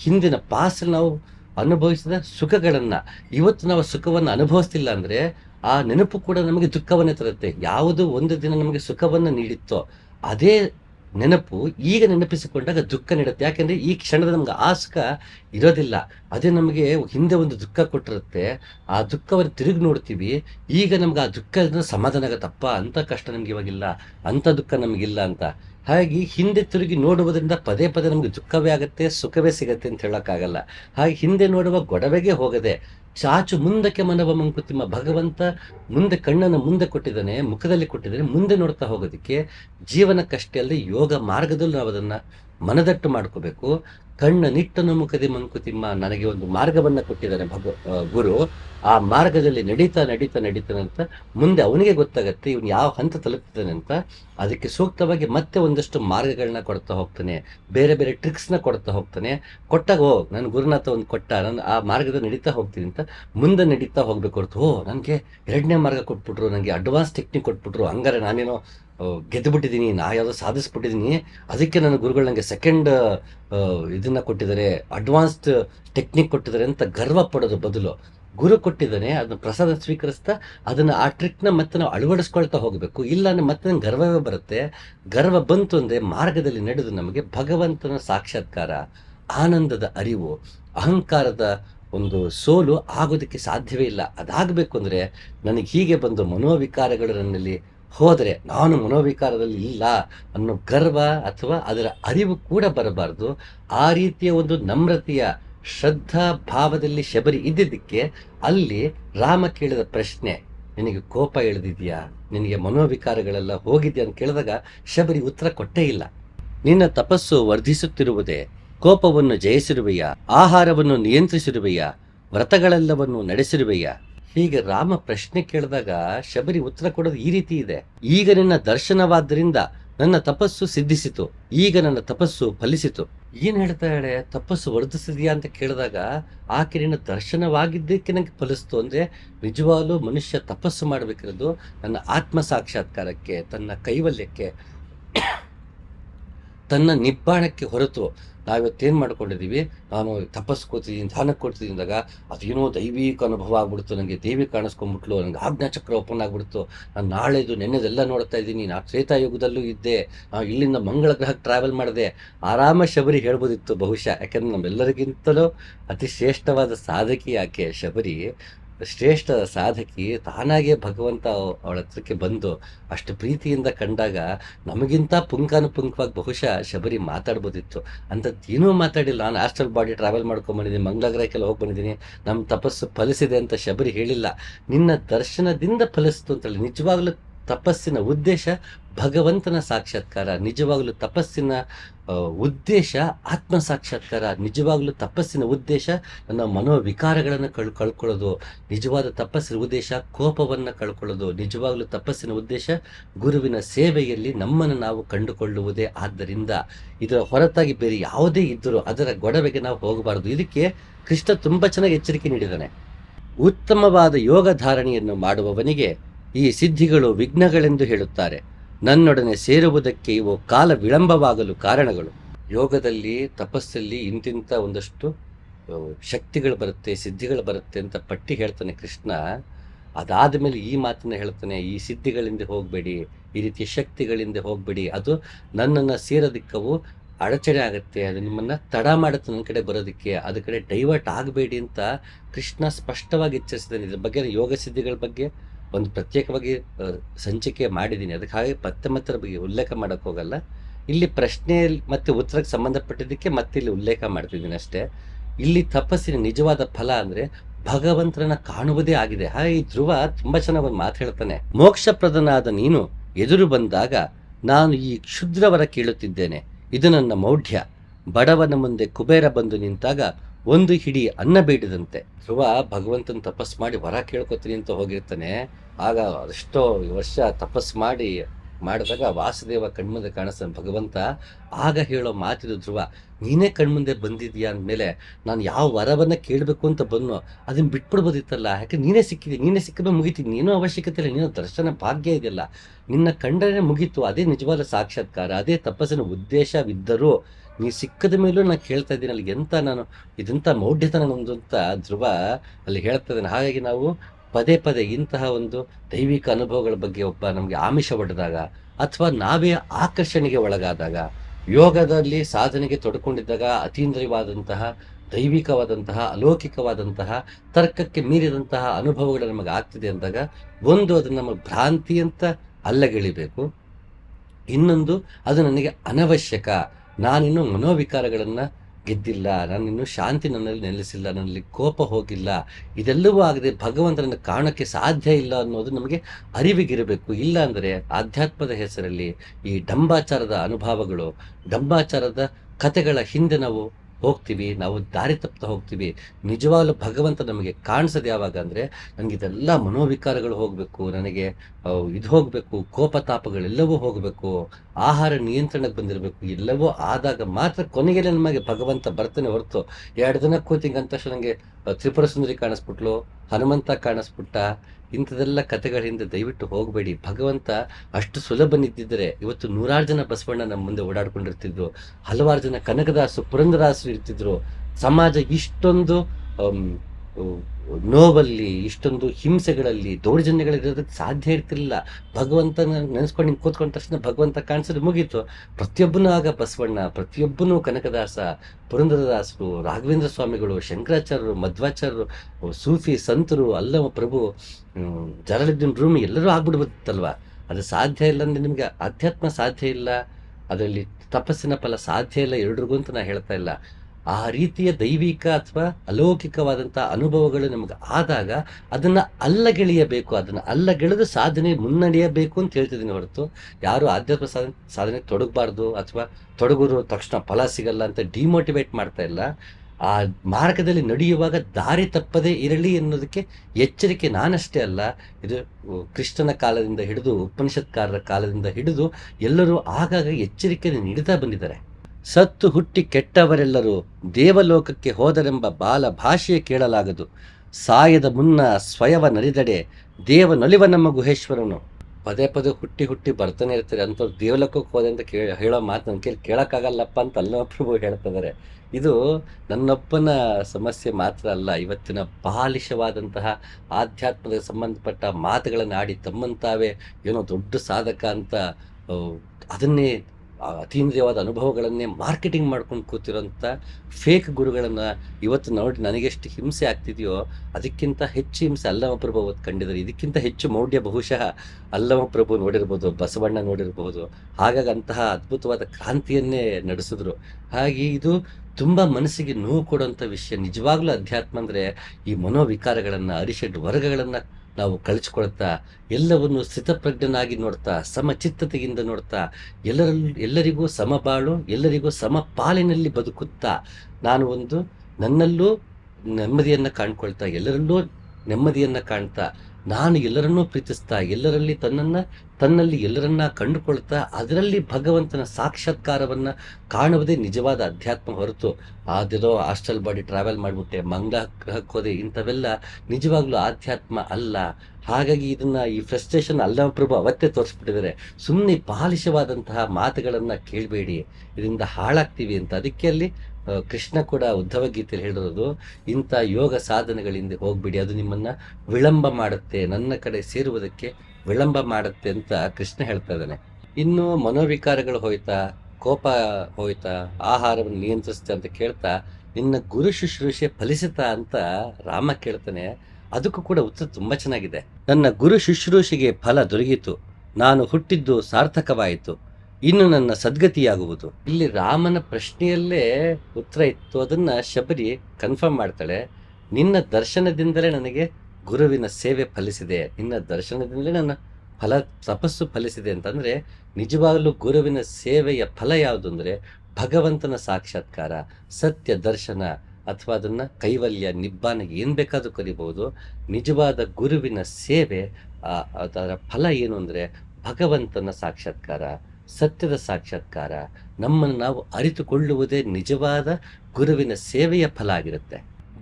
ಹಿಂದಿನ ಪಾಸ್ ನಾವು ಅನುಭವಿಸಿದ ಸುಖಗಳನ್ನ. ಇವತ್ತು ನಾವು ಸುಖವನ್ನು ಅನುಭವಿಸ್ತಿಲ್ಲ ಅಂದ್ರೆ ಆ ನೆನಪು ಕೂಡ ನಮಗೆ ದುಃಖವನ್ನೇ ತರುತ್ತೆ. ಯಾವುದು ಒಂದು ದಿನ ನಮಗೆ ಸುಖವನ್ನ ನೀಡಿತ್ತೋ, ಅದೇ ನೆನಪು ಈಗ ನೆನಪಿಸಿಕೊಂಡಾಗ ದುಃಖ ನೀಡುತ್ತೆ. ಯಾಕೆಂದ್ರೆ ಈ ಕ್ಷಣದ ನಮ್ಗೆ ಆಸ್ಕ ಇರೋದಿಲ್ಲ. ಅದೇ ನಮಗೆ ಹಿಂದೆ ಒಂದು ದುಃಖ ಕೊಟ್ಟಿರುತ್ತೆ. ಆ ದುಃಖವನ್ನು ತಿರುಗಿ ನೋಡ್ತೀವಿ. ಈಗ ನಮ್ಗೆ ಆ ದುಃಖದಿಂದ ಸಮಾಧಾನ ಆಗತ್ತಪ್ಪ ಅಂತ ಕಷ್ಟ ನಮ್ಗೆ ಇವಾಗಿಲ್ಲ. ಅಂತ ದುಃಖ ನಮಗಿಲ್ಲ ಅಂತ. ಹಾಗೆ ಹಿಂದೆ ತಿರುಗಿ ನೋಡುವುದರಿಂದ ಪದೇ ಪದೇ ನಮಗೆ ದುಃಖವೇ ಆಗುತ್ತೆ, ಸುಖವೇ ಸಿಗುತ್ತೆ ಅಂತ ಹೇಳೋಕ್ಕಾಗಲ್ಲ. ಹಾಗೆ ಹಿಂದೆ ನೋಡುವ ಗೊಡವೆಗೆ ಹೋಗದೆ ಚಾಚು ಮುಂದಕ್ಕೆ ಮನವ ಮಂಕುತಿಮ್ಮ ಭಗವಂತ ಮುಂದೆ ಕಣ್ಣನ್ನು ಮುಂದೆ ಕೊಟ್ಟಿದ್ದಾನೆ, ಮುಖದಲ್ಲಿ ಕೊಟ್ಟಿದ್ದಾನೆ, ಮುಂದೆ ನೋಡ್ತಾ ಹೋಗೋದಕ್ಕೆ ಜೀವನಕ್ಕಷ್ಟೇ ಅಲ್ಲದೆ ಯೋಗ ಮಾರ್ಗದಲ್ಲೂ ನಾವು ಅದನ್ನ ಮನದಟ್ಟು ಮಾಡ್ಕೋಬೇಕು. ಕಣ್ಣ ನಿಟ್ಟನು ಮುಖದಿ ಮಂಕುತಿಮ್ಮ ನನಗೆ ಒಂದು ಮಾರ್ಗವನ್ನ ಕೊಟ್ಟಿದ್ದಾನೆ ಭಗ ಗುರು. ಆ ಮಾರ್ಗದಲ್ಲಿ ನಡೀತಾ ನಡೀತಾ ನಡೀತಾನೆ ಅಂತ ಮುಂದೆ ಅವನಿಗೆ ಗೊತ್ತಾಗತ್ತೆ, ಇವನು ಯಾವ ಹಂತ ತಲುಪ್ತಾನೆ ಅಂತ. ಅದಕ್ಕೆ ಸೂಕ್ತವಾಗಿ ಮತ್ತೆ ಒಂದಷ್ಟು ಮಾರ್ಗಗಳನ್ನ ಕೊಡ್ತಾ ಹೋಗ್ತಾನೆ, ಬೇರೆ ಬೇರೆ ಟ್ರಿಕ್ಸ್ನ ಕೊಡ್ತಾ ಹೋಗ್ತಾನೆ. ಕೊಟ್ಟಾಗ, ಓ ನನ್ನ ಗುರುನಾಥ ಒಂದು ಕೊಟ್ಟ, ನಾನು ಆ ಮಾರ್ಗದಲ್ಲಿ ನಡೀತಾ ಹೋಗ್ತೀನಿ ಅಂತ ಮುಂದೆ ನಡೀತಾ ಹೋಗ್ಬೇಕು ಹೊರತು, ಓ, ನನಗೆ ಎರಡನೇ ಮಾರ್ಗ ಕೊಟ್ಬಿಟ್ರು ನನಗೆ ಅಡ್ವಾನ್ಸ್ ಟೆಕ್ನಿಕ್ ಕೊಟ್ಬಿಟ್ರು, ಹಂಗಾರೆ ನಾನೇನೋ ಗೆದ್ದು ಬಿಟ್ಟಿದ್ದೀನಿ ನಾ ಯಾವುದೋ ಸಾಧಿಸ್ಬಿಟ್ಟಿದ್ದೀನಿ ಅದಕ್ಕೆ ನನ್ನ ಗುರುಗಳು ನನಗೆ ಸೆಕೆಂಡ್ ಇದನ್ನು ಕೊಟ್ಟಿದ್ದಾರೆ ಅಡ್ವಾನ್ಸ್ಡ್ ಟೆಕ್ನಿಕ್ ಕೊಟ್ಟಿದ್ದಾರೆ ಅಂತ ಗರ್ವ ಪಡೋದು ಬದಲು. ಗುರು ಕೊಟ್ಟಿದ್ದಾನೆ, ಅದನ್ನು ಪ್ರಸಾದ ಸ್ವೀಕರಿಸ್ತಾ, ಅದನ್ನು ಆ ಟ್ರಿಕ್ನ ಮತ್ತೆ ನಾವು ಅಳವಡಿಸ್ಕೊಳ್ತಾ ಹೋಗಬೇಕು. ಇಲ್ಲ ಮತ್ತೆ ನಂಗೆ ಗರ್ವವೇ ಬರುತ್ತೆ. ಗರ್ವ ಬಂತು ಅಂದರೆ ಮಾರ್ಗದಲ್ಲಿ ನಡೆದು ನಮಗೆ ಭಗವಂತನ ಸಾಕ್ಷಾತ್ಕಾರ, ಆನಂದದ ಅರಿವು, ಅಹಂಕಾರದ ಒಂದು ಸೋಲು ಆಗೋದಕ್ಕೆ ಸಾಧ್ಯವೇ ಇಲ್ಲ. ಅದಾಗಬೇಕು ಅಂದರೆ ನನಗೆ ಹೀಗೆ ಬಂದು ಮನೋವಿಕಾರಗಳು ನನ್ನಲ್ಲಿ ಹೋದರೆ ನಾನು ಮನೋವಿಕಾರದಲ್ಲಿ ಇಲ್ಲ ಅನ್ನೋ ಗರ್ವ ಅಥವಾ ಅದರ ಅರಿವು ಕೂಡ ಬರಬಾರ್ದು. ಆ ರೀತಿಯ ಒಂದು ನಮ್ರತೆಯ ಶ್ರದ್ಧಾ ಭಾವದಲ್ಲಿ ಶಬರಿ ಇದ್ದಿದ್ದಕ್ಕೆ ಅಲ್ಲಿ ರಾಮ ಕೇಳಿದ ಪ್ರಶ್ನೆ, ನಿನಗೆ ಕೋಪ ಎಳೆದಿದೆಯಾ? ನಿನಗೆ ಮನೋವಿಕಾರಗಳೆಲ್ಲ ಹೋಗಿದೆಯಾ ಅಂತ ಕೇಳಿದಾಗ ಶಬರಿ ಉತ್ತರ ಕೊಟ್ಟೇ ಇಲ್ಲ. ನಿನ್ನ ತಪಸ್ಸು ವರ್ಧಿಸುತ್ತಿರುವುದೇ, ಕೋಪವನ್ನು ಜಯಿಸಿರುವೆಯಾ? ಆಹಾರವನ್ನು ನಿಯಂತ್ರಿಸಿರುವೆಯಾ? ವ್ರತಗಳೆಲ್ಲವನ್ನು ನಡೆಸಿರುವೆಯಾ? ಹೀಗೆ ರಾಮ ಪ್ರಶ್ನೆ ಕೇಳಿದಾಗ ಶಬರಿ ಉತ್ತರ ಕೊಡೋದು ಈ ರೀತಿ ಇದೆ. ಈಗ ನಿನ್ನ ದರ್ಶನವಾದ್ದರಿಂದ ನನ್ನ ತಪಸ್ಸು ಸಿದ್ಧಿಸಿತು. ಈಗ ನನ್ನ ತಪಸ್ಸು ಫಲಿಸಿತು. ಏನ್ ಹೇಳ್ತಾಳೆ ತಪಸ್ಸು ವರ್ಧಿಸಿದೆಯಾ ಅಂತ ಕೇಳಿದಾಗ ಆಕೆ ನಿನ್ನ ದರ್ಶನವಾಗಿದ್ದಕ್ಕೆ ನನಗೆ ಫಲಿಸ್ತು ಅಂದ್ರೆ ನಿಜವಾಗ್ಲೂ ಮನುಷ್ಯ ತಪಸ್ಸು ಮಾಡಬೇಕಿರೋದು ನನ್ನ ಆತ್ಮ ಸಾಕ್ಷಾತ್ಕಾರಕ್ಕೆ ತನ್ನ ಕೈವಲ್ಯಕ್ಕೆ. ತನ್ನ ನಿಬ್ಬಾಣಕ್ಕೆ ಹೊರತು ನಾವಿವತ್ತೇನು ಮಾಡ್ಕೊಂಡಿದ್ದೀವಿ? ನಾನು ತಪಸ್ಸು ಕೊಡ್ತಿದ್ದೀನಿ, ಧ್ಯಾನಕ್ಕೆ ಕೊಡ್ತಿದ್ದೀನಿ ಅಂದಾಗ ಅದೇನೋ ದೈವಿಕ ಅನುಭವ ಆಗ್ಬಿಡ್ತು ನನಗೆ ದೇವಿ ಕಾಣಿಸ್ಕೊಂಡ್ಬಿಟ್ಲು ನನಗೆ ಆಜ್ಞಾಚಕ್ರ ಓಪನ್ ಆಗ್ಬಿಡ್ತು. ನಾನು ನಾಳೆದು ನೆನ್ನೆದೆಲ್ಲ ನೋಡ್ತಾ ಇದ್ದೀನಿ, ನಾನು ತ್ರೇತಾಯುಗದಲ್ಲೂ ಇದ್ದೆ ಇಲ್ಲಿಂದ ಮಂಗಳ ಗ್ರಹಕ್ಕೆ ಟ್ರಾವೆಲ್ ಮಾಡಿದೆ. ಆರಾಮ ಶಬರಿ ಹೇಳ್ಬೋದಿತ್ತು ಬಹುಶಃ. ಯಾಕೆಂದ್ರೆ ನಮ್ಮೆಲ್ಲರಿಗಿಂತಲೂ ಅತಿ ಶ್ರೇಷ್ಠವಾದ ಸಾಧಕಿ ಆಕೆ ಶಬರಿ. ಶ್ರೇಷ್ಠ ಸಾಧಕಿ ತಾನಾಗೆ ಭಗವಂತ ಅವಳ ಹತ್ರಕ್ಕೆ ಬಂದು ಅಷ್ಟು ಪ್ರೀತಿಯಿಂದ ಕಂಡಾಗ ನಮಗಿಂತ ಪುಂಕಾನುಪುಂಕವಾಗಿ ಬಹುಶಃ ಶಬರಿ ಮಾತಾಡ್ಬೋದಿತ್ತು. ಅಂಥದ್ದು ಏನೂ ಮಾತಾಡಿಲ್ಲ. ನಾನು ಆಸ್ಟಲ್ ಬಾಡಿ ಟ್ರಾವೆಲ್ ಮಾಡ್ಕೊಂಡ್ಬಂದಿದ್ದೀನಿ ಮಂಗಳಗ್ರಹಕ್ಕೆಲ್ಲ ಹೋಗಿ ಬಂದಿದ್ದೀನಿ. ನಮ್ಮ ತಪಸ್ಸು ಫಲಿಸಿದೆ ಅಂತ ಶಬರಿ ಹೇಳಿಲ್ಲ. ನಿನ್ನ ದರ್ಶನದಿಂದ ಫಲಿಸ್ತು ಅಂತೇಳಿ ನಿಜವಾಗ್ಲೂ ತಪಸ್ಸಿನ ಉದ್ದೇಶ ಭಗವಂತನ ಸಾಕ್ಷಾತ್ಕಾರ, ನಿಜವಾಗಲೂ ತಪಸ್ಸಿನ ಉದ್ದೇಶ ಆತ್ಮ ಸಾಕ್ಷಾತ್ಕಾರ ನಿಜವಾಗಲೂ ತಪಸ್ಸಿನ ಉದ್ದೇಶ ನನ್ನ ಮನೋವಿಕಾರಗಳನ್ನು ಕಳ್, ಕಳ್ಕೊಳ್ಳೋದು, ನಿಜವಾದ ತಪಸ್ಸಿನ ಉದ್ದೇಶ ಕೋಪವನ್ನು ಕಳ್ಕೊಳ್ಳೋದು, ನಿಜವಾಗಲೂ ತಪಸ್ಸಿನ ಉದ್ದೇಶ ಗುರುವಿನ ಸೇವೆಯಲ್ಲಿ ನಮ್ಮನ್ನು ನಾವು ಕಂಡುಕೊಳ್ಳುವುದೇ. ಆದ್ದರಿಂದ ಇದರ ಹೊರತಾಗಿ ಬೇರೆ ಯಾವುದೇ ಇದ್ದರೂ ಅದರ ಗೊಡವೆಗೆ ನಾವು ಹೋಗಬಾರದು. ಇದಕ್ಕೆ ಕೃಷ್ಣ ತುಂಬ ಚೆನ್ನಾಗಿ ಎಚ್ಚರಿಕೆ ನೀಡಿದ್ದಾನೆ. ಉತ್ತಮವಾದ ಯೋಗ ಧಾರಣೆಯನ್ನು ಮಾಡುವವನಿಗೆ ಈ ಸಿದ್ಧಿಗಳು ವಿಘ್ನಗಳೆಂದು ಹೇಳುತ್ತಾರೆ. ನನ್ನೊಡನೆ ಸೇರುವುದಕ್ಕೆ ಇವು ಕಾಲ ವಿಳಂಬವಾಗಲು ಕಾರಣಗಳು. ಯೋಗದಲ್ಲಿ, ತಪಸ್ಸಲ್ಲಿ ಇಂತಿಂಥ ಒಂದಷ್ಟು ಶಕ್ತಿಗಳು ಬರುತ್ತೆ, ಸಿದ್ಧಿಗಳು ಬರುತ್ತೆ ಅಂತ ಪಟ್ಟಿ ಹೇಳ್ತಾನೆ ಕೃಷ್ಣ. ಅದಾದ ಮೇಲೆ ಈ ಮಾತನ್ನ ಹೇಳ್ತಾನೆ, ಈ ಸಿದ್ಧಿಗಳಿಂದ ಹೋಗಬೇಡಿ, ಈ ರೀತಿಯ ಶಕ್ತಿಗಳಿಂದ ಹೋಗಬೇಡಿ. ಅದು ನನ್ನನ್ನು ಸೇರೋದಿಕ್ಕವು ಅಡಚಣೆ ಆಗುತ್ತೆ, ಅದು ನಿಮ್ಮನ್ನು ತಡ ಮಾಡುತ್ತೆ ನನ್ನ ಕಡೆ ಬರೋದಕ್ಕೆ, ಅದ ಕಡೆ ಡೈವರ್ಟ್ ಆಗಬೇಡಿ ಅಂತ ಕೃಷ್ಣ ಸ್ಪಷ್ಟವಾಗಿ ಎಚ್ಚರಿಸಿದ್ದಾನೆ. ಇದ್ರ ಬಗ್ಗೆ ಯೋಗ ಸಿದ್ಧಿಗಳ ಬಗ್ಗೆ ಒಂದು ಪ್ರತ್ಯೇಕವಾಗಿ ಸಂಚಿಕೆ ಮಾಡಿದ್ದೀನಿ. ಅದಕ್ಕಾಗಿ ಮತ್ತೆ ಮತ್ತೆ ಬಗ್ಗೆ ಉಲ್ಲೇಖ ಮಾಡೋಕ್ಕೆ ಹೋಗಲ್ಲ. ಇಲ್ಲಿ ಪ್ರಶ್ನೆ ಮತ್ತು ಉತ್ತರಕ್ಕೆ ಸಂಬಂಧಪಟ್ಟಿದ್ದಕ್ಕೆ ಮತ್ತೆ ಇಲ್ಲಿ ಉಲ್ಲೇಖ ಮಾಡ್ತಿದ್ದೀನಿ ಅಷ್ಟೇ. ಇಲ್ಲಿ ತಪಸ್ಸಿನ ನಿಜವಾದ ಫಲ ಅಂದರೆ ಭಗವಂತರನ್ನ ಕಾಣುವುದೇ ಆಗಿದೆ. ಹಾ ಈ ಧ್ರುವ ತುಂಬ ಚೆನ್ನಾಗಿ ಒಂದು ಮಾತು ಹೇಳ್ತಾನೆ. ಮೋಕ್ಷಪ್ರದನಾದ ನೀನು ಎದುರು ಬಂದಾಗ ನಾನು ಈ ಕ್ಷುದ್ರವರ ಕೇಳುತ್ತಿದ್ದೇನೆ. ಇದು ನನ್ನ ಮೌಢ್ಯ. ಬಡವನ ಮುಂದೆ ಕುಬೇರ ಬಂದು ನಿಂತಾಗ ಒಂದು ಹಿಡಿ ಅನ್ನ ಬೇಡಿದಂತೆ. ಧ್ರುವ ಭಗವಂತನ ತಪಸ್ ಮಾಡಿ ವರ ಕೇಳ್ಕೊತೀನಿ ಅಂತ ಹೋಗಿರ್ತಾನೆ. ಆಗ ಎಷ್ಟೋ ವರ್ಷ ತಪಸ್ ಮಾಡಿ ಮಾಡಿದಾಗ ವಾಸುದೇವ ಕಣ್ಮುಂದೆ ಕಾಣಿಸ್ತಾನೆ, ಭಗವಂತ ಆಗ ಹೇಳೋ ಮಾತಿದು ಧ್ರುವ, ನೀನೇ ಕಣ್ಮುಂದೆ ಬಂದಿದ್ಯಾ ಅಂದಮೇಲೆ ನಾನು ಯಾವ ವರವನ್ನ ಕೇಳಬೇಕು ಅಂತ ಬಂದು ಅದನ್ನ ಬಿಟ್ಬಿಡ್ಬೋದಿತ್ತಲ್ಲ, ಯಾಕೆ ನೀನೇ ಸಿಕ್ಕಿದೆ, ನೀನೇ ಸಿಕ್ಕಿದ್ರೆ ಮುಗಿತೀನಿ, ನೀನು ಅವಶ್ಯಕತೆ ಇಲ್ಲ ನೀನು ದರ್ಶನ ಭಾಗ್ಯ ಇದೆಯಲ್ಲ, ನಿನ್ನ ಕಂಡನೇ ಮುಗೀತು, ಅದೇ ನಿಜವಾದ ಸಾಕ್ಷಾತ್ಕಾರ, ಅದೇ ತಪಸ್ಸಿನ ಉದ್ದೇಶವಿದ್ದರೂ ನೀ ಸಿಕ್ಕದ ಮೇಲೂ ನಾನು ಕೇಳ್ತಾ ಇದ್ದೀನಿ ಅಲ್ಲಿ ಎಂತ ನಾನು, ಇದಂತ ಮೌಢ್ಯತನ ನಮ್ದು ಅಂತ ಧ್ರುವ ಅಲ್ಲಿ ಹೇಳ್ತಾ ಇದ್ದಾನೆ. ಹಾಗಾಗಿ ನಾವು ಪದೇ ಪದೇ ಇಂತಹ ಒಂದು ದೈವಿಕ ಅನುಭವಗಳ ಬಗ್ಗೆ ಒಬ್ಬ ನಮಗೆ ಆಮಿಷ ಒಡೆದಾಗ ಅಥವಾ ನಾವೇ ಆಕರ್ಷಣೆಗೆ ಒಳಗಾದಾಗ, ಯೋಗದಲ್ಲಿ ಸಾಧನೆಗೆ ತೊಡ್ಕೊಂಡಿದ್ದಾಗ ಅತೀಂದ್ರಿಯವಾದಂತಹ, ದೈವಿಕವಾದಂತಹ, ಅಲೌಕಿಕವಾದಂತಹ, ತರ್ಕಕ್ಕೆ ಮೀರಿದಂತಹ ಅನುಭವಗಳು ನಮಗೆ ಆಗ್ತಿದೆ ಅಂದಾಗ ಒಂದು ಅದು ನಮ್ಮ ಭ್ರಾಂತಿ ಅಂತ ಅಲ್ಲಗಿಳಿಬೇಕು. ಇನ್ನೊಂದು ಅದು ನನಗೆ ಅನವಶ್ಯಕ. ನಾನಿನ್ನು ಮನೋವಿಕಾರಗಳನ್ನು ಗೆದ್ದಿಲ್ಲ ನಾನಿನ್ನು ಶಾಂತಿ ನನ್ನಲ್ಲಿ ನೆಲೆಸಿಲ್ಲ, ನನ್ನಲ್ಲಿ ಕೋಪ ಹೋಗಿಲ್ಲ, ಇದೆಲ್ಲವೂ ಆಗದೆ ಭಗವಂತನನ್ನು ಕಾಣೋಕ್ಕೆ ಸಾಧ್ಯ ಇಲ್ಲ ಅನ್ನೋದು ನಮಗೆ ಅರಿವಿಗಿರಬೇಕು. ಇಲ್ಲ ಅಂದರೆ ಆಧ್ಯಾತ್ಮದ ಹೆಸರಲ್ಲಿ ಈ ಡಂಬಾಚಾರದ ಅನುಭವಗಳು, ಡಂಬಾಚಾರದ ಕಥೆಗಳ ಹಿಂದೆ ನಾವು ಹೋಗ್ತೀವಿ, ನಾವು ದಾರಿ ತಪ್ಪುತ್ತಾ ಹೋಗ್ತೀವಿ. ನಿಜವಾಗ್ಲೂ ಭಗವಂತ ನಮಗೆ ಕಾಣಿಸೋದು ಯಾವಾಗ ಅಂದರೆ, ನನಗೆ ಇದೆಲ್ಲ ಮನೋವಿಕಾರಗಳು ಹೋಗಬೇಕು, ನನಗೆ ಇದು ಹೋಗಬೇಕು, ಕೋಪತಾಪಗಳೆಲ್ಲವೂ ಹೋಗಬೇಕು, ಆಹಾರ ನಿಯಂತ್ರಣಕ್ಕೆ ಬಂದಿರಬೇಕು ಎಲ್ಲವೂ ಆದಾಗ ಮಾತ್ರ ಕೊನೆಗೆ ನಮಗೆ ಭಗವಂತ ಬರ್ತಾನೆ ಹೊರತು. ಎರಡು ದಿನ ಕೂತಿಂಗ್ ಅಂತ ನನಗೆ ತ್ರಿಪುರ ಸುಂದರಿ ಕಾಣಿಸ್ಬಿಟ್ಲು, ಹನುಮಂತ ಕಾಣಿಸ್ಬಿಟ್ಟ ಇಂಥದೆಲ್ಲ ಕಥೆಗಳಿಂದ ದಯವಿಟ್ಟು ಹೋಗಬೇಡಿ. ಭಗವಂತ ಅಷ್ಟು ಸುಲಭ ನಿಂತಿದ್ದರೆ ಇವತ್ತು ನೂರಾರು ಜನ ಬಸವಣ್ಣ ನಮ್ಮ ಮುಂದೆ ಓಡಾಡ್ಕೊಂಡಿರ್ತಿದ್ರು. ಹಲವಾರು ಜನ ಕನಕದಾಸು ಪುರಂದರಾಸರು ಇರ್ತಿದ್ರು. ಸಮಾಜ ಇಷ್ಟೊಂದು ನೋವಲ್ಲಿ, ಇಷ್ಟೊಂದು ಹಿಂಸೆಗಳಲ್ಲಿ ದೌರ್ಜನ್ಯಗಳಿರೋದಕ್ಕೆ ಸಾಧ್ಯ ಇರ್ತಿರಲಿಲ್ಲ. ಭಗವಂತನ ನೆನೆಸ್ಕೊಂಡು ಹಿಂಗೆ ಕೂತ್ಕೊಂಡ ತಕ್ಷಣ ಭಗವಂತ ಕಾಣಿಸೋದು ಮುಗೀತು. ಪ್ರತಿಯೊಬ್ಬನೂ ಆಗ ಬಸವಣ್ಣ, ಪ್ರತಿಯೊಬ್ಬನೂ ಕನಕದಾಸ, ಪುರಂದರದಾಸರು, ರಾಘವೇಂದ್ರ ಸ್ವಾಮಿಗಳು, ಶಂಕರಾಚಾರ್ಯರು, ಮಧ್ವಾಚಾರ್ಯರು, ಸೂಫಿ, ಸಂತರು ಅಲ್ಲವ ಪ್ರಭು ಜರಳಿದ್ದಿನ ರೂಮಿ ಎಲ್ಲರೂ ಆಗ್ಬಿಡ್ಬೋದಿತ್ತಲ್ವ ಅದು ಸಾಧ್ಯ ಇಲ್ಲ ಅಂದ್ರೆ ನಿಮಗೆ ಅಧ್ಯಾತ್ಮ ಸಾಧ್ಯ ಇಲ್ಲ. ಅದರಲ್ಲಿ ತಪಸ್ಸಿನ ಫಲ ಸಾಧ್ಯ ಇಲ್ಲ, ಎರಡ್ರಿಗೂ ಅಂತ ನಾನು ಹೇಳ್ತಾ ಇಲ್ಲ. ಆ ರೀತಿಯ ದೈವಿಕ ಅಥವಾ ಅಲೌಕಿಕವಾದಂಥ ಅನುಭವಗಳು ನಮಗೆ ಆದಾಗ ಅದನ್ನು ಅಲ್ಲಗೆಳೆಯಬೇಕು, ಅದನ್ನು ಅಲ್ಲಗೆಳೆದು ಸಾಧನೆ ಮುನ್ನಡೆಯಬೇಕು ಅಂತ ಹೇಳ್ತಿದ್ದೀನಿ ಹೊರತು ಯಾರು ಆಧ್ಯಾತ್ಮ ಸಾಧನೆ ಸಾಧನೆ ತೊಡಗಬಾರ್ದು ಅಥವಾ ತೊಡಗುರು ತಕ್ಷಣ ಫಲ ಸಿಗಲ್ಲ ಅಂತ ಡಿಮೋಟಿವೇಟ್ ಮಾಡ್ತಾ ಇಲ್ಲ. ಆ ಮಾರ್ಗದಲ್ಲಿ ನಡೆಯುವಾಗ ದಾರಿ ತಪ್ಪದೇ ಇರಲಿ ಅನ್ನೋದಕ್ಕೆ ಎಚ್ಚರಿಕೆ ನಾನಷ್ಟೇ ಅಲ್ಲ. ಇದು ಕ್ರಿಶ್ಚನ ಕಾಲದಿಂದ ಹಿಡಿದು ಉಪನಿಷತ್ಕಾರರ ಕಾಲದಿಂದ ಹಿಡಿದು ಎಲ್ಲರೂ ಆಗಾಗ ಎಚ್ಚರಿಕೆಯನ್ನು ನೀಡುತ್ತಾ ಬಂದಿದ್ದಾರೆ. ಸತ್ತು ಹುಟ್ಟಿ ಕೆಟ್ಟವರೆಲ್ಲರೂ ದೇವಲೋಕಕ್ಕೆ ಹೋದರೆಂಬ ಬಾಲ ಭಾಷೆಯೇ ಕೇಳಲಾಗದು. ಸಾಯದ ಮುನ್ನ ಸ್ವಯವ ನರಿದಡೆ ದೇವ ನಲಿವ ನಮ್ಮ ಗುಹೇಶ್ವರನು. ಪದೇ ಪದೇ ಹುಟ್ಟಿ ಹುಟ್ಟಿ ಬರ್ತಾನೆ ಇರ್ತಾರೆ. ಅಂಥವ್ರು ದೇವಲೋಕಕ್ಕೆ ಹೋದೆ ಅಂತ ಕೇಳಿ, ಹೇಳೋ ಮಾತು ನನ್ನ ಕೇಳಿ ಕೇಳೋಕ್ಕಾಗಲ್ಲಪ್ಪ ಅಂತ ಅಲ್ಲಪ್ರಭು ಹೇಳ್ತಿದ್ದಾರೆ. ಇದು ನನ್ನೊಬ್ಬನ ಸಮಸ್ಯೆ ಮಾತ್ರ ಅಲ್ಲ, ಇವತ್ತಿನ ಬಾಲಿಶವಾದಂತಹ ಆಧ್ಯಾತ್ಮದ ಸಂಬಂಧಪಟ್ಟ ಮಾತುಗಳನ್ನು ಆಡಿ ತಮ್ಮಂತಾವೆ ಏನೋ ದೊಡ್ಡ ಸಾಧಕ ಅಂತ ಅದನ್ನೇ ಅತೀಂದ್ರಿಯವಾದ ಅನುಭವಗಳನ್ನೇ ಮಾರ್ಕೆಟಿಂಗ್ ಮಾಡ್ಕೊಂಡು ಕೂತಿರೋಂಥ ಫೇಕ್ ಗುರುಗಳನ್ನು ಇವತ್ತು ನೋಡಿ ನನಗೆಷ್ಟು ಹಿಂಸೆ ಆಗ್ತಿದೆಯೋ, ಅದಕ್ಕಿಂತ ಹೆಚ್ಚು ಹಿಂಸೆ ಅಲ್ಲಮಪ್ರಭು ಅವತ್ತು ಕಂಡಿದ್ದಾರೆ. ಇದಕ್ಕಿಂತ ಹೆಚ್ಚು ಮೌಢ್ಯ ಬಹುಶಃ ಅಲ್ಲಮಪ್ರಭು ನೋಡಿರ್ಬೋದು, ಬಸವಣ್ಣ ನೋಡಿರ್ಬೋದು. ಹಾಗಾಗಿ ಅಂತಹ ಅದ್ಭುತವಾದ ಕ್ರಾಂತಿಯನ್ನೇ ನಡೆಸಿದ್ರು. ಹಾಗೆ ಇದು ತುಂಬ ಮನಸ್ಸಿಗೆ ನೋವು ಕೊಡುವಂಥ ವಿಷಯ. ನಿಜವಾಗ್ಲೂ ಅಧ್ಯಾತ್ಮ ಅಂದರೆ ಈ ಮನೋವಿಕಾರಗಳನ್ನು ಅರಿಷಡ್ ವರ್ಗಗಳನ್ನು ನಾವು ಕಳಿಸ್ಕೊಳ್ತಾ ಎಲ್ಲವನ್ನು ಸ್ಥಿತಪ್ರಜ್ಞನಾಗಿ ನೋಡ್ತಾ, ಸಮಚಿತ್ತತೆಯಿಂದ ನೋಡ್ತಾ ಎಲ್ಲರಲ್ಲೂ ಎಲ್ಲರಿಗೂ ಸಮಬಾಳು, ಎಲ್ಲರಿಗೂ ಸಮ ಪಾಲಿನಲ್ಲಿ ಬದುಕುತ್ತಾ, ನಾನು ಒಂದು ನನ್ನಲ್ಲೂ ನೆಮ್ಮದಿಯನ್ನು ಕಾಣ್ಕೊಳ್ತಾ, ಎಲ್ಲರಲ್ಲೂ ನೆಮ್ಮದಿಯನ್ನು ಕಾಣ್ತಾ ನಾನು ಎಲ್ಲರನ್ನೂ ಪ್ರೀತಿಸ್ತಾ, ಎಲ್ಲರಲ್ಲಿ ತನ್ನನ್ನು, ತನ್ನಲ್ಲಿ ಎಲ್ಲರನ್ನ ಕಂಡುಕೊಳ್ತಾ, ಅದರಲ್ಲಿ ಭಗವಂತನ ಸಾಕ್ಷಾತ್ಕಾರವನ್ನು ಕಾಣುವುದೇ ನಿಜವಾದ ಅಧ್ಯಾತ್ಮ ಹೊರತು. ಆದಿರೋ ಹಾಸ್ಟೆಲ್ ಬಾಡಿ ಟ್ರಾವೆಲ್ ಮಾಡಿಬಿಟ್ಟೆ ಮಂಗಳ ಗ್ರಹಕ್ಕೆ ಹೋದೆ, ಇಂಥವೆಲ್ಲ ನಿಜವಾಗ್ಲೂ ಆಧ್ಯಾತ್ಮ ಅಲ್ಲ. ಹಾಗಾಗಿ ಇದನ್ನ ಈ ಫ್ರಸ್ಟ್ರೇಷನ್ ಅಲ್ಲ ಪ್ರಭು ಅವತ್ತೇ ತೋರಿಸ್ಬಿಟ್ಟಿದ್ದಾರೆ. ಸುಮ್ಮನೆ ಪಾಲಿಶವಾದಂತಹ ಮಾತುಗಳನ್ನು ಕೇಳಬೇಡಿ. ಇದರಿಂದ ಹಾಳಾಗ್ತೀವಿ ಅಂತ. ಅದಕ್ಕೆ ಅಲ್ಲಿ ಕೃಷ್ಣ ಕೂಡ ಉದ್ಧವ ಗೀತೆಯಲ್ಲಿ ಹೇಳಿರೋದು, ಇಂಥ ಯೋಗ ಸಾಧನೆಗಳಿಂದ ಹೋಗ್ಬಿಡಿ, ಅದು ನಿಮ್ಮನ್ನು ವಿಳಂಬ ಮಾಡುತ್ತೆ, ನನ್ನ ಕಡೆ ಸೇರುವುದಕ್ಕೆ ವಿಳಂಬ ಮಾಡುತ್ತೆ ಅಂತ ಕೃಷ್ಣ ಹೇಳ್ತಾ ಇದ್ದಾನೆ. ಇನ್ನು ಮನೋವಿಕಾರಗಳು ಹೋಯ್ತಾ, ಕೋಪ ಹೋಯ್ತಾ, ಆಹಾರವನ್ನು ನಿಯಂತ್ರಿಸ್ತೆ ಅಂತ ಕೇಳ್ತಾ, ನಿನ್ನ ಗುರು ಶುಶ್ರೂಷೆ ಫಲಿಸುತ್ತ ಅಂತ ರಾಮ ಕೇಳ್ತಾನೆ, ಅದಕ್ಕೂ ಕೂಡ ಉತ್ತರ ತುಂಬ ಚೆನ್ನಾಗಿದೆ. ನನ್ನ ಗುರು ಶುಶ್ರೂಷೆಗೆ ಫಲ ದೊರಕಿತು, ನಾನು ಹುಟ್ಟಿದ್ದು ಸಾರ್ಥಕವಾಯಿತು. ಇನ್ನು ನನ್ನ ಸದ್ಗತಿಯಾಗುವುದು. ಇಲ್ಲಿ ರಾಮನ ಪ್ರಶ್ನೆಯಲ್ಲೇ ಉತ್ತರ ಇತ್ತು. ಅದನ್ನ ಶಬರಿ ಕನ್ಫರ್ಮ್ ಮಾಡ್ತಾಳೆ. ನಿನ್ನ ದರ್ಶನದಿಂದಲೇ ನನಗೆ ಗುರುವಿನ ಸೇವೆ ಫಲಿಸಿದೆ. ನಿನ್ನ ದರ್ಶನದಿಂದಲೇ ನನ್ನ ಫಲ, ತಪಸ್ಸು ಫಲಿಸಿದೆ ಅಂತಂದ್ರೆ, ನಿಜವಾಗಲೂ ಗುರುವಿನ ಸೇವೆಯ ಫಲ ಯಾವುದು ಅಂದ್ರೆ, ಭಗವಂತನ ಸಾಕ್ಷಾತ್ಕಾರ, ಸತ್ಯ ದರ್ಶನ ಅಥವಾ ಅದನ್ನ ಕೈವಲ್ಯ ನಿಬ್ಬಾನ ಏನ್ ಬೇಕಾದರೂ ಕರಿಬಹುದು. ನಿಜವಾದ ಗುರುವಿನ ಸೇವೆ ಅದರ ಫಲ ಏನು ಅಂದ್ರೆ, ಭಗವಂತನ ಸಾಕ್ಷಾತ್ಕಾರ. ಸತ್ಯದ ಸಾಕ್ಷಾತ್ಕಾರ ನಮ್ಮನ್ನು ನಾವು ಅರಿತುಕೊಳ್ಳುವುದೇ ನಿಜವಾದ ಗುರುವಿನ ಸೇವೆಯ ಫಲ ಆಗಿರುತ್ತೆ.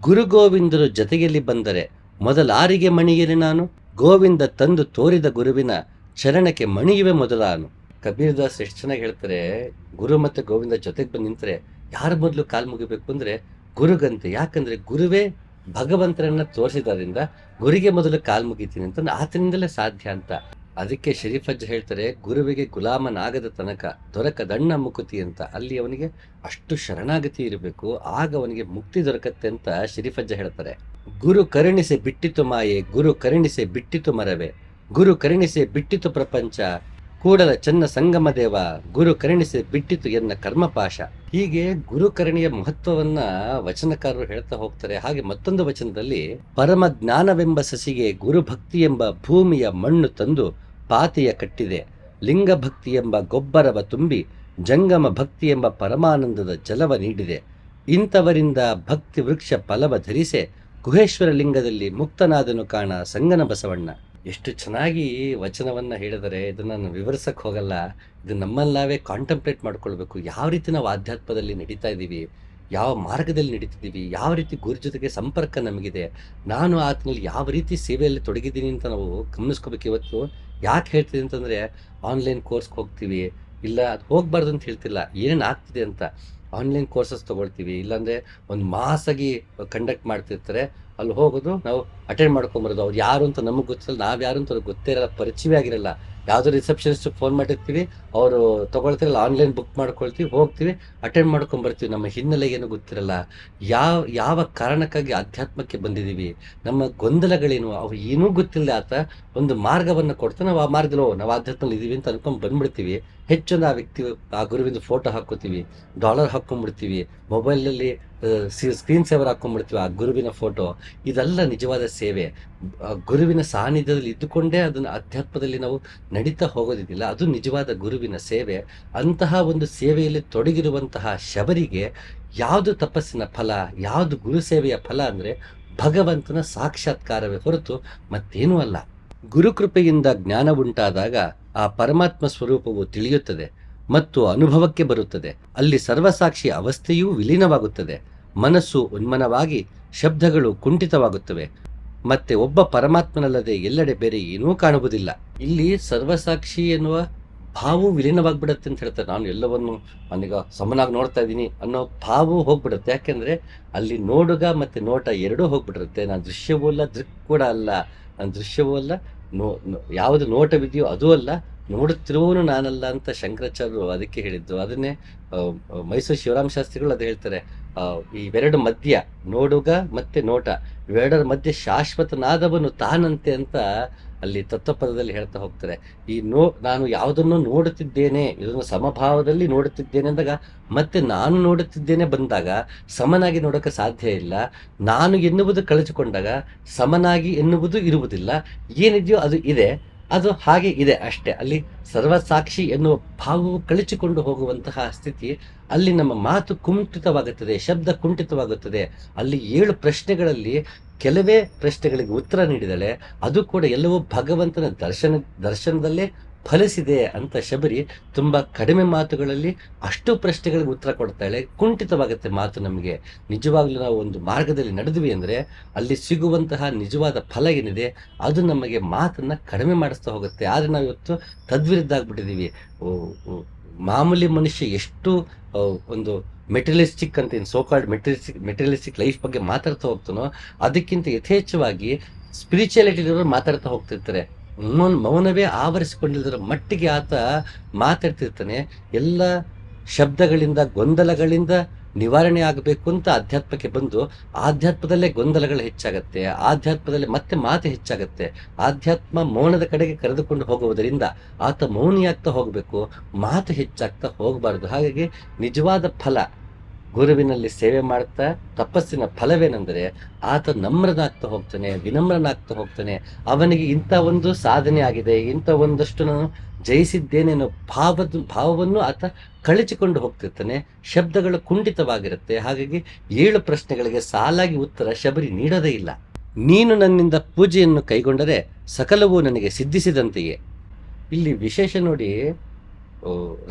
ಗುರು ಗೋವಿಂದರು ಜತೆಯಲ್ಲಿ ಬಂದರೆ ಮೊದಲಾರಿಗೆ ಮಣಿಯಲಿ ನಾನು? ಗೋವಿಂದ ತಂದು ತೋರಿದ ಗುರುವಿನ ಚರಣಕ್ಕೆ ಮಣಿಯುವೆ ಮೊದಲಾನು ಕಬೀರ್ ದಾಸ್ ಎಷ್ಟು ಚೆನ್ನಾಗಿ ಹೇಳ್ತಾರೆ, ಗುರು ಮತ್ತು ಗೋವಿಂದ ಜೊತೆಗೆ ಬಂದು ನಿಂತರೆ ಯಾರ ಮೊದಲು ಕಾಲು ಮುಗಿಬೇಕು ಅಂದರೆ ಗುರುಗಂತೆ, ಯಾಕಂದರೆ ಗುರುವೇ ಭಗವಂತರನ್ನ ತೋರಿಸಿದ್ರಿಂದ ಗುರಿಗೆ ಮೊದಲು ಕಾಲು ಮುಗಿತೀನಿ ಅಂತ ಆತನಿಂದಲೇ ಸಾಧ್ಯ ಅಂತ ಅದಕ್ಕೆ ಶರೀಫಜ್ಜ ಹೇಳ್ತಾರೆ, ಗುರುವಿಗೆ ಗುಲಾಮನಾಗದ ತನಕ ದೊರಕದಣ್ಣ ಮುಕುತಿ ಅಂತ ಅಲ್ಲಿ ಅವನಿಗೆ ಅಷ್ಟು ಶರಣಾಗತಿ ಇರಬೇಕು, ಆಗ ಅವನಿಗೆ ಮುಕ್ತಿ ದೊರಕತ್ತೆ ಅಂತ ಶರೀಫಜ್ಜ ಹೇಳ್ತಾರೆ. ಗುರು ಕರುಣಿಸಿ ಬಿಟ್ಟಿತು ಮಾಯೆ, ಗುರು ಕರುಣಿಸಿ ಬಿಟ್ಟಿತು ಮರವೆ, ಗುರು ಕರುಣಿಸಿ ಬಿಟ್ಟಿತು ಪ್ರಪಂಚ ಕೂಡಲ ಚನ್ನ ಸಂಗಮ ದೇವ ಗುರು ಕರುಣಿಸಿ ಬಿಟ್ಟಿತು ಎನ್ನ ಕರ್ಮಪಾಶ. ಹೀಗೆ ಗುರುಕರಣಿಯ ಮಹತ್ವವನ್ನ ವಚನಕಾರರು ಹೇಳ್ತಾ ಹೋಗ್ತಾರೆ. ಹಾಗೆ ಮತ್ತೊಂದು ವಚನದಲ್ಲಿ, ಪರಮ ಜ್ಞಾನವೆಂಬ ಸಸಿಗೆ ಗುರು ಭಕ್ತಿ ಎಂಬ ಭೂಮಿಯ ಮಣ್ಣು ತಂದು ಪಾತಿಯ ಕಟ್ಟಿದೆ. ಲಿಂಗ ಭಕ್ತಿ ಎಂಬ ಗೊಬ್ಬರವ ತುಂಬಿ ಜಂಗಮ ಭಕ್ತಿ ಎಂಬ ಪರಮಾನಂದದ ಜಲವ ನೀಡಿದೆ. ಇಂಥವರಿಂದ ಭಕ್ತಿ ವೃಕ್ಷ ಫಲವ ಧರಿಸೆ, ಗುಹೇಶ್ವರ ಲಿಂಗದಲ್ಲಿ ಮುಕ್ತನಾದನು ಕಾಣ ಸಂಗನ ಬಸವಣ್ಣ. ಎಷ್ಟು ಚೆನ್ನಾಗಿ ವಚನವನ್ನ ಹೇಳಿದರೆ ಇದನ್ನ ನಾನು ವಿವರಿಸಕ್ ಹೋಗಲ್ಲ. ಇದು ನಮ್ಮಲ್ಲಿ ನಾವೇ ಕಾಂಟಂಪ್ಲೇಟ್ ಮಾಡ್ಕೊಳ್ಬೇಕು. ಯಾವ ರೀತಿ ನಾವು ಆಧ್ಯಾತ್ಮದಲ್ಲಿ ನಡೀತಾ ಇದ್ದೀವಿ, ಯಾವ ಮಾರ್ಗದಲ್ಲಿ ನಡೀತಿದ್ದೀವಿ ಯಾವ ರೀತಿ ಗುರು ಜೊತೆಗೆ ಸಂಪರ್ಕ ನಮಗಿದೆ, ನಾನು ಆತನಲ್ಲಿ ಯಾವ ರೀತಿ ಸೇವೆಯಲ್ಲಿ ತೊಡಗಿದ್ದೀನಿ ಅಂತ ನಾವು ಗಮನಿಸ್ಕೋಬೇಕು ಇವತ್ತು. ಯಾಕೆ ಹೇಳ್ತೀವಿ ಅಂತಂದರೆ ಆನ್ಲೈನ್ ಕೋರ್ಸ್ಗೆ ಹೋಗ್ತೀವಿ, ಇಲ್ಲ ಅದು ಹೋಗಬಾರ್ದು ಅಂತ ಹೇಳ್ತಿಲ್ಲ, ಏನೇನು ಆಗ್ತಿದೆ ಅಂತ. ಆನ್ಲೈನ್ ಕೋರ್ಸಸ್ ತೊಗೊಳ್ತೀವಿ. ಇಲ್ಲಾಂದರೆ ಒಂದು ಮಾಸಾಗಿ ಕಂಡಕ್ಟ್ ಮಾಡ್ತಿರ್ತಾರೆ. ಅಲ್ಲಿ ಹೋಗೋದು ನಾವು ಅಟೆಂಡ್ ಮಾಡ್ಕೊಂಬರೋದು. ಅವ್ರು ಯಾರು ಅಂತ ನಮಗೆ ಗೊತ್ತಿಲ್ಲ. ನಾವು ಯಾರು ಅಂತ ಅವ್ರಿಗೆ ಗೊತ್ತೇ ಇರಲ್ಲ. ಪರಿಚಯವೇ ಆಗಿರಲ್ಲ. ಯಾವುದೋ ರಿಸೆಪ್ಷನಿಸ್ಟ್ ಫೋನ್ ಮಾಡಿರ್ತೀವಿ. ಅವರು ತೊಗೊಳ್ತಿರಲ್ಲ ಆನ್ಲೈನ್ ಬುಕ್ ಮಾಡ್ಕೊಳ್ತೀವಿ, ಹೋಗ್ತೀವಿ ಅಟೆಂಡ್ ಮಾಡ್ಕೊಂಬರ್ತೀವಿ. ನಮ್ಮ ಹಿನ್ನೆಲೆ ಏನು ಗೊತ್ತಿರಲ್ಲ. ಯಾವ ಯಾವ ಕಾರಣಕ್ಕಾಗಿ ಆಧ್ಯಾತ್ಮಕ್ಕೆ ಬಂದಿದ್ದೀವಿ? ನಮ್ಮ ಗೊಂದಲಗಳೇನು? ಅವು ಏನೂ ಗೊತ್ತಿಲ್ಲ ಆತ ಒಂದು ಮಾರ್ಗವನ್ನು ಕೊಡ್ತಾ ನಾವು ಆ ಮಾರ್ಗದಲ್ಲಿ ನಾವು ಅಧ್ಯಾತ್ಮದಲ್ಲಿ ಇದ್ದೀವಿ ಅಂತ ಅನ್ಕೊಂಡು ಬಂದ್ಬಿಡ್ತೀವಿ. ಹೆಚ್ಚೊಂದು ಆ ವ್ಯಕ್ತಿ, ಆ ಗುರುವಿಂದ ಫೋಟೋ ಹಾಕೋತೀವಿ ಡಾಲರ್ ಹಾಕೊಂಡ್ಬಿಡ್ತೀವಿ ಮೊಬೈಲಲ್ಲಿ ಸ್ಕ್ರೀನ್ ಸೇವರ್ ಹಾಕೊಂಡ್ಬಿಡ್ತೀವಿ ಆ ಗುರುವಿನ ಫೋಟೋ ಇದೆಲ್ಲ ನಿಜವಾದ ಸೇವೆ. ಗುರುವಿನ ಸಾನ್ನಿಧ್ಯದಲ್ಲಿ ಇದ್ದುಕೊಂಡೇ ಅದನ್ನು ಅಧ್ಯಾತ್ಮದಲ್ಲಿ ನಾವು ನಡೀತಾ ಹೋಗೋದಿದ್ದಿಲ್ಲ ಅದು ನಿಜವಾದ ಗುರುವಿನ ಸೇವೆ. ಅಂತಹ ಒಂದು ಸೇವೆಯಲ್ಲಿ ತೊಡಗಿರುವಂತಹ ಶಬರಿಗೆ ಯಾವುದು ತಪಸ್ಸಿನ ಫಲ, ಯಾವುದು ಗುರು ಸೇವೆಯ ಫಲ ಅಂದರೆ ಭಗವಂತನ ಸಾಕ್ಷಾತ್ಕಾರವೇ ಹೊರತು ಮತ್ತೇನೂ ಅಲ್ಲ. ಗುರುಕೃಪೆಯಿಂದ ಜ್ಞಾನ ಉಂಟಾದಾಗ ಆ ಪರಮಾತ್ಮ ಸ್ವರೂಪವು ತಿಳಿಯುತ್ತದೆ ಮತ್ತು ಅನುಭವಕ್ಕೆ ಬರುತ್ತದೆ. ಅಲ್ಲಿ ಸರ್ವಸಾಕ್ಷಿ ಅವಸ್ಥೆಯೂ ವಿಲೀನವಾಗುತ್ತದೆ. ಮನಸ್ಸು ಉನ್ಮನವಾಗಿ ಶಬ್ದಗಳು ಕುಂಠಿತವಾಗುತ್ತವೆ. ಮತ್ತೆ ಒಬ್ಬ ಪರಮಾತ್ಮನಲ್ಲದೆ ಎಲ್ಲೆಡೆ ಬೇರೆ ಏನೂ ಕಾಣುವುದಿಲ್ಲ. ಇಲ್ಲಿ ಸರ್ವಸಾಕ್ಷಿ ಎನ್ನುವ ಭಾವವು ವಿಲೀನವಾಗ್ಬಿಡತ್ತೆ ಅಂತ ಹೇಳ್ತಾರೆ. ನಾನು ಎಲ್ಲವನ್ನು ನಾನೀಗ ಸಮನಾಗಿ ನೋಡ್ತಾ ಇದ್ದೀನಿ ಅನ್ನೋ ಭಾವು ಹೋಗ್ಬಿಡುತ್ತೆ. ಯಾಕೆಂದ್ರೆ ಅಲ್ಲಿ ನೋಡುಗ ಮತ್ತೆ ನೋಟ ಎರಡೂ ಹೋಗ್ಬಿಟ್ಟಿರುತ್ತೆ. ನಾನು ದೃಶ್ಯವೂ ಅಲ್ಲ ದೃಕ್ ಕೂಡ ಅಲ್ಲ. ದೃಶ್ಯವೂ ಅಲ್ಲ, ನೋ ಯಾವುದು ನೋಟವಿದೆಯೋ ಅದೂ ಅಲ್ಲ, ನೋಡುತ್ತಿರುವವನು ನಾನಲ್ಲ ಅಂತ ಶಂಕರಾಚಾರ್ಯರು ಅದಕ್ಕೆ ಹೇಳಿದ್ದು. ಅದನ್ನೇ ಮೈಸೂರು ಶಿವರಾಮ ಶಾಸ್ತ್ರಿಗಳು ಅದು ಹೇಳ್ತಾರೆ. ಇವೆರಡು ಮಧ್ಯ, ನೋಡುಗ ಮತ್ತೆ ನೋಟ, ಇವೆರಡರ ಮಧ್ಯೆ ಶಾಶ್ವತನಾದವನು ತಾನಂತೆ ಅಂತ ಅಲ್ಲಿ ತತ್ವಪದದಲ್ಲಿ ಹೇಳ್ತಾ ಹೋಗ್ತಾರೆ, ಈ ನೋ, ನಾನು ಯಾವುದನ್ನು ನೋಡುತ್ತಿದ್ದೇನೆ, ಇದನ್ನು ಸಮಭಾವದಲ್ಲಿ ನೋಡುತ್ತಿದ್ದೇನೆ ಅಂದಾಗ, ಮತ್ತೆ ನಾನು ನೋಡುತ್ತಿದ್ದೇನೆ ಬಂದಾಗ, ಸಮನಾಗಿ ನೋಡೋಕೆ ಸಾಧ್ಯ ಇಲ್ಲ, ನಾನು ಎನ್ನುವುದು ಕಳೆದುಕೊಂಡಾಗ, ಸಮನಾಗಿ ಎನ್ನುವುದು ಇರುವುದಿಲ್ಲ, ಏನಿದೆಯೋ ಅದು ಇದೆ, ಅದು ಹಾಗೆ ಇದೆ ಅಷ್ಟೇ. ಅಲ್ಲಿ ಸರ್ವಸಾಕ್ಷಿ ಎನ್ನುವ ಭಾವವು ಕಳಚಿಕೊಂಡು ಹೋಗುವಂತಹ ಸ್ಥಿತಿ, ಅಲ್ಲಿ ನಮ್ಮ ಮಾತು ಕುಂಠಿತವಾಗುತ್ತದೆ, ಶಬ್ದ ಕುಂಠಿತವಾಗುತ್ತದೆ, ಅಲ್ಲಿ ಏಳು ಪ್ರಶ್ನೆಗಳಲ್ಲಿ ಕೆಲವೇ ಪ್ರಶ್ನೆಗಳಿಗೆ ಉತ್ತರ ನೀಡಿದಳೆ ಅದು ಕೂಡ ಎಲ್ಲವೂ ಭಗವಂತನ ದರ್ಶನ, ದರ್ಶನದಲ್ಲೇ ಫಲಿಸಿದೆ ಅಂತ ಶಬರಿ ತುಂಬ ಕಡಿಮೆ ಮಾತುಗಳಲ್ಲಿ ಅಷ್ಟು ಪ್ರಶ್ನೆಗಳಿಗೆ ಉತ್ತರ ಕೊಡ್ತಾಳೆ ಕುಂಠಿತವಾಗುತ್ತೆ ಮಾತು ನಮಗೆ. ನಿಜವಾಗ್ಲೂ ನಾವು ಒಂದು ಮಾರ್ಗದಲ್ಲಿ ನಡೆದ್ವಿ ಅಂದರೆ ಅಲ್ಲಿ ಸಿಗುವಂತಹ ನಿಜವಾದ ಫಲ ಏನಿದೆ, ಅದು ನಮಗೆ ಮಾತನ್ನು ಕಡಿಮೆ ಮಾಡಿಸ್ತಾ ಹೋಗುತ್ತೆ. ಆದರೆ ನಾವು ಇವತ್ತು ತದ್ವಿರುದ್ಧ ಆಗ್ಬಿಟ್ಟಿದ್ದೀವಿ ಮಾಮೂಲಿ ಮನುಷ್ಯ ಎಷ್ಟು ಒಂದು ಮೆಟೀರಿಯಲಿಸ್ಟಿಕ್ ಅಂತ ಏನು ಸೋಕಾಲ್ಡ್ ಮೆಟೀರಿಯಲಿಸ್ಟಿಕ್ ಮೆಟೀರಿಯಲಿಸ್ಟಿಕ್ ಲೈಫ್ ಬಗ್ಗೆ ಮಾತಾಡ್ತಾ ಹೋಗ್ತಾನೋ, ಅದಕ್ಕಿಂತ ಯಥೇಚ್ಛವಾಗಿ ಸ್ಪಿರಿಚುಯಾಲಿಟಿ ಮಾತಾಡ್ತಾ ಹೋಗ್ತಿರ್ತಾರೆ. ಮೌನ, ಮೌನವೇ ಆವರಿಸಿಕೊಂಡಿದ್ದರ ಮಟ್ಟಿಗೆ ಆತ ಮಾತಾಡ್ತಿರ್ತಾನೆ. ಎಲ್ಲ ಶಬ್ದಗಳಿಂದ, ಗೊಂದಲಗಳಿಂದ ನಿವಾರಣೆ ಆಗಬೇಕು ಅಂತ ಅಧ್ಯಾತ್ಮಕ್ಕೆ ಬಂದು ಆಧ್ಯಾತ್ಮದಲ್ಲೇ ಗೊಂದಲಗಳು ಹೆಚ್ಚಾಗತ್ತೆ, ಆಧ್ಯಾತ್ಮದಲ್ಲಿ ಮತ್ತೆ ಮಾತು ಹೆಚ್ಚಾಗತ್ತೆ, ಆಧ್ಯಾತ್ಮ ಮೌನದ ಕಡೆಗೆ ಕರೆದುಕೊಂಡು ಹೋಗುವುದರಿಂದ ಆತ ಮೌನಿಯಾಗ್ತಾ ಹೋಗಬೇಕು, ಮಾತು ಹೆಚ್ಚಾಗ್ತಾ ಹೋಗಬಾರ್ದು. ಹಾಗಾಗಿ ನಿಜವಾದ ಫಲ ಗುರುವಿನಲ್ಲಿ ಸೇವೆ ಮಾಡ್ತಾ ತಪಸ್ಸಿನ ಫಲವೇನೆಂದರೆ ಆತ ನಮ್ರನಾಗ್ತಾ ಹೋಗ್ತಾನೆ, ವಿನಮ್ರನಾಗ್ತಾ ಹೋಗ್ತಾನೆ, ಅವನಿಗೆ ಇಂಥ ಒಂದು ಸಾಧನೆ ಆಗಿದೆ, ಇಂಥ ಒಂದಷ್ಟು ಜಯಿಸಿದ್ದೇನೆ ಭಾವ ಭಾವದ, ಭಾವವನ್ನು ಆತ ಕಳಚಿಕೊಂಡು ಹೋಗ್ತಿರ್ತಾನೆ. ಶಬ್ದಗಳು ಕುಂಠಿತವಾಗಿರುತ್ತೆ. ಹಾಗಾಗಿ ಏಳು ಪ್ರಶ್ನೆಗಳಿಗೆ ಸಾಲಾಗಿ ಉತ್ತರ ಶಬರಿ ನೀಡೋದೇ ಇಲ್ಲ. ನೀನು ನನ್ನಿಂದ ಪೂಜೆಯನ್ನು ಕೈಗೊಂಡರೆ ಸಕಲವೂ ನನಗೆ ಸಿದ್ಧಿಸಿದಂತೆಯೇ. ಇಲ್ಲಿ ವಿಶೇಷ ನೋಡಿ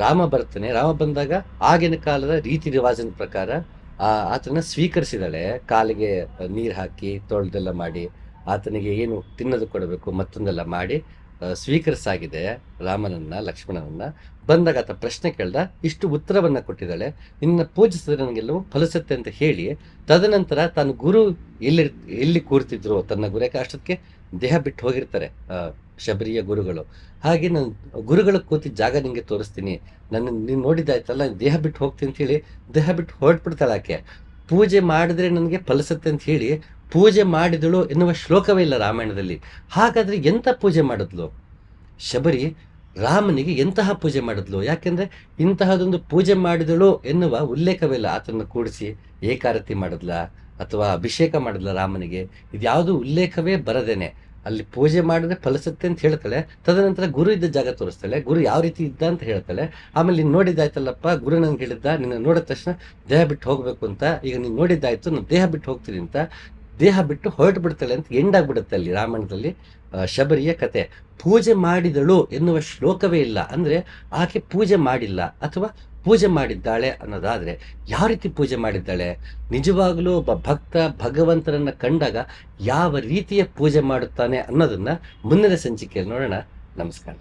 ರಾಮ ಬರ್ತಾನೆ. ರಾಮ ಬಂದಾಗ ಆಗಿನ ಕಾಲದ ರೀತಿ ರಿವಾಜಿನ ಪ್ರಕಾರ ಆತನ ಸ್ವೀಕರಿಸಿದಾಳೆ. ಕಾಲಿಗೆ ನೀರು ಹಾಕಿ ತೊಳೆದೆಲ್ಲ ಮಾಡಿ, ಆತನಿಗೆ ಏನು ತಿನ್ನೋದು ಕೊಡಬೇಕು ಮತ್ತೊಂದೆಲ್ಲ ಮಾಡಿ ಸ್ವೀಕರಿಸಾಗಿದೆ ರಾಮನನ್ನ, ಲಕ್ಷ್ಮಣನನ್ನ. ಬಂದಾಗ ಆತ ಪ್ರಶ್ನೆ ಕೇಳ್ದ, ಇಷ್ಟು ಉತ್ತರವನ್ನ ಕೊಟ್ಟಿದ್ದಾಳೆ. ನಿನ್ನ ಪೂಜಿಸಿದ್ರೆ ನನಗೆಲ್ಲವೂ ಫಲಿಸುತ್ತೆ ಅಂತ ಹೇಳಿ, ತದನಂತರ ತಾನು ಗುರು ಎಲ್ಲಿ ಎಲ್ಲಿ ಕೂರ್ತಿದ್ರು ತನ್ನ ಗುರು ಅಷ್ಟಕ್ಕೆ ದೇಹ ಬಿಟ್ಟು ಹೋಗಿರ್ತಾರೆ ಶಬರಿಯ ಗುರುಗಳು. ಹಾಗೆ ನಾನು ಗುರುಗಳ ಕೂತಿ ಜಾಗ ನಿಂಗೆ ತೋರಿಸ್ತೀನಿ. ನನ್ನ, ನೀನು ನೋಡಿದ್ದಾಯ್ತಲ್ಲ, ದೇಹ ಬಿಟ್ಟು ಹೋಗ್ತೀನಿ ಅಂತ ಹೇಳಿ, ದೇಹ ಬಿಟ್ಟು ಹೊರಟ್ಬಿಡ್ತಾಳೆ ಆಕೆ. ಪೂಜೆ ಮಾಡಿದ್ರೆ ನನಗೆ ಫಲಿಸುತ್ತೆ ಅಂತ ಹೇಳಿ ಪೂಜೆ ಮಾಡಿದಳು ಎನ್ನುವ ಶ್ಲೋಕವೇ ಇಲ್ಲ ರಾಮಾಯಣದಲ್ಲಿ. ಹಾಗಾದ್ರೆ ಎಂತ ಪೂಜೆ ಮಾಡಿದ್ಲು? ಶಬರಿ ರಾಮನಿಗೆ ಎಂತಹ ಪೂಜೆ ಮಾಡಿದ್ಲು? ಯಾಕೆಂದ್ರೆ ಇಂತಹದೊಂದು ಪೂಜೆ ಮಾಡಿದಳು ಎನ್ನುವ ಉಲ್ಲೇಖವಿಲ್ಲ ಆತನ ಕೂಡಿಸಿ ಏಕಾರತಿ ಮಾಡಿದ್ಲ ಅಥವಾ ಅಭಿಷೇಕ ಮಾಡಿದ್ಲ ರಾಮನಿಗೆ? ಇದ್ಯಾವುದು ಉಲ್ಲೇಖವೇ ಬರದೇನೆ. ಅಲ್ಲಿ ಪೂಜೆ ಮಾಡಿದ್ರೆ ಫಲಿಸುತ್ತೆ ಅಂತ ಹೇಳ್ತಾಳೆ. ತದನಂತರ ಗುರು ಇದ್ದ ಜಾಗ ತೋರಿಸ್ತಾಳೆ. ಗುರು ಯಾವ ರೀತಿ ಇದ್ದ ಅಂತ ಹೇಳ್ತಾಳೆ. ಆಮೇಲೆ ನೀನು ನೋಡಿದ್ದಾಯ್ತಲ್ಲಪ್ಪ, ಗುರು ನಂಗೆ ಹೇಳಿದ್ದ, ನಿನ್ನ ನೋಡಿದ ತಕ್ಷಣ ದೇಹ ಬಿಟ್ಟು ಹೋಗಬೇಕು ಅಂತ. ಈಗ ನೀನು ನೋಡಿದ್ದಾಯ್ತು, ನಾನು ದೇಹ ಬಿಟ್ಟು ಹೋಗ್ತೀನಿ ಅಂತ. ದೇಹ ಬಿಟ್ಟು ಹೊರಟು ಬಿಡ್ತಾಳೆ ಅಂತ ಎಂಡಾಗ್ಬಿಡುತ್ತೆ ಅಲ್ಲಿ ರಾಮಾಯಣದಲ್ಲಿ ಶಬರಿಯ ಕತೆ. ಪೂಜೆ ಮಾಡಿದಳು ಎನ್ನುವ ಶ್ಲೋಕವೇ ಇಲ್ಲ. ಅಂದ್ರೆ ಆಕೆ ಪೂಜೆ ಮಾಡಿಲ್ಲ. ಅಥವಾ ಪೂಜೆ ಮಾಡಿದ್ದಾಳೆ ಅನ್ನೋದಾದರೆ ಯಾವ ರೀತಿ ಪೂಜೆ ಮಾಡಿದ್ದಾಳೆ? ನಿಜವಾಗಲೂ ಒಬ್ಬ ಭಕ್ತ ಭಗವಂತನನ್ನು ಕಂಡಾಗ ಯಾವ ರೀತಿಯ ಪೂಜೆ ಮಾಡುತ್ತಾನೆ ಅನ್ನೋದನ್ನು ಮುಂದಿನ ಸಂಚಿಕೆಯಲ್ಲಿ ನೋಡೋಣ. ನಮಸ್ಕಾರ.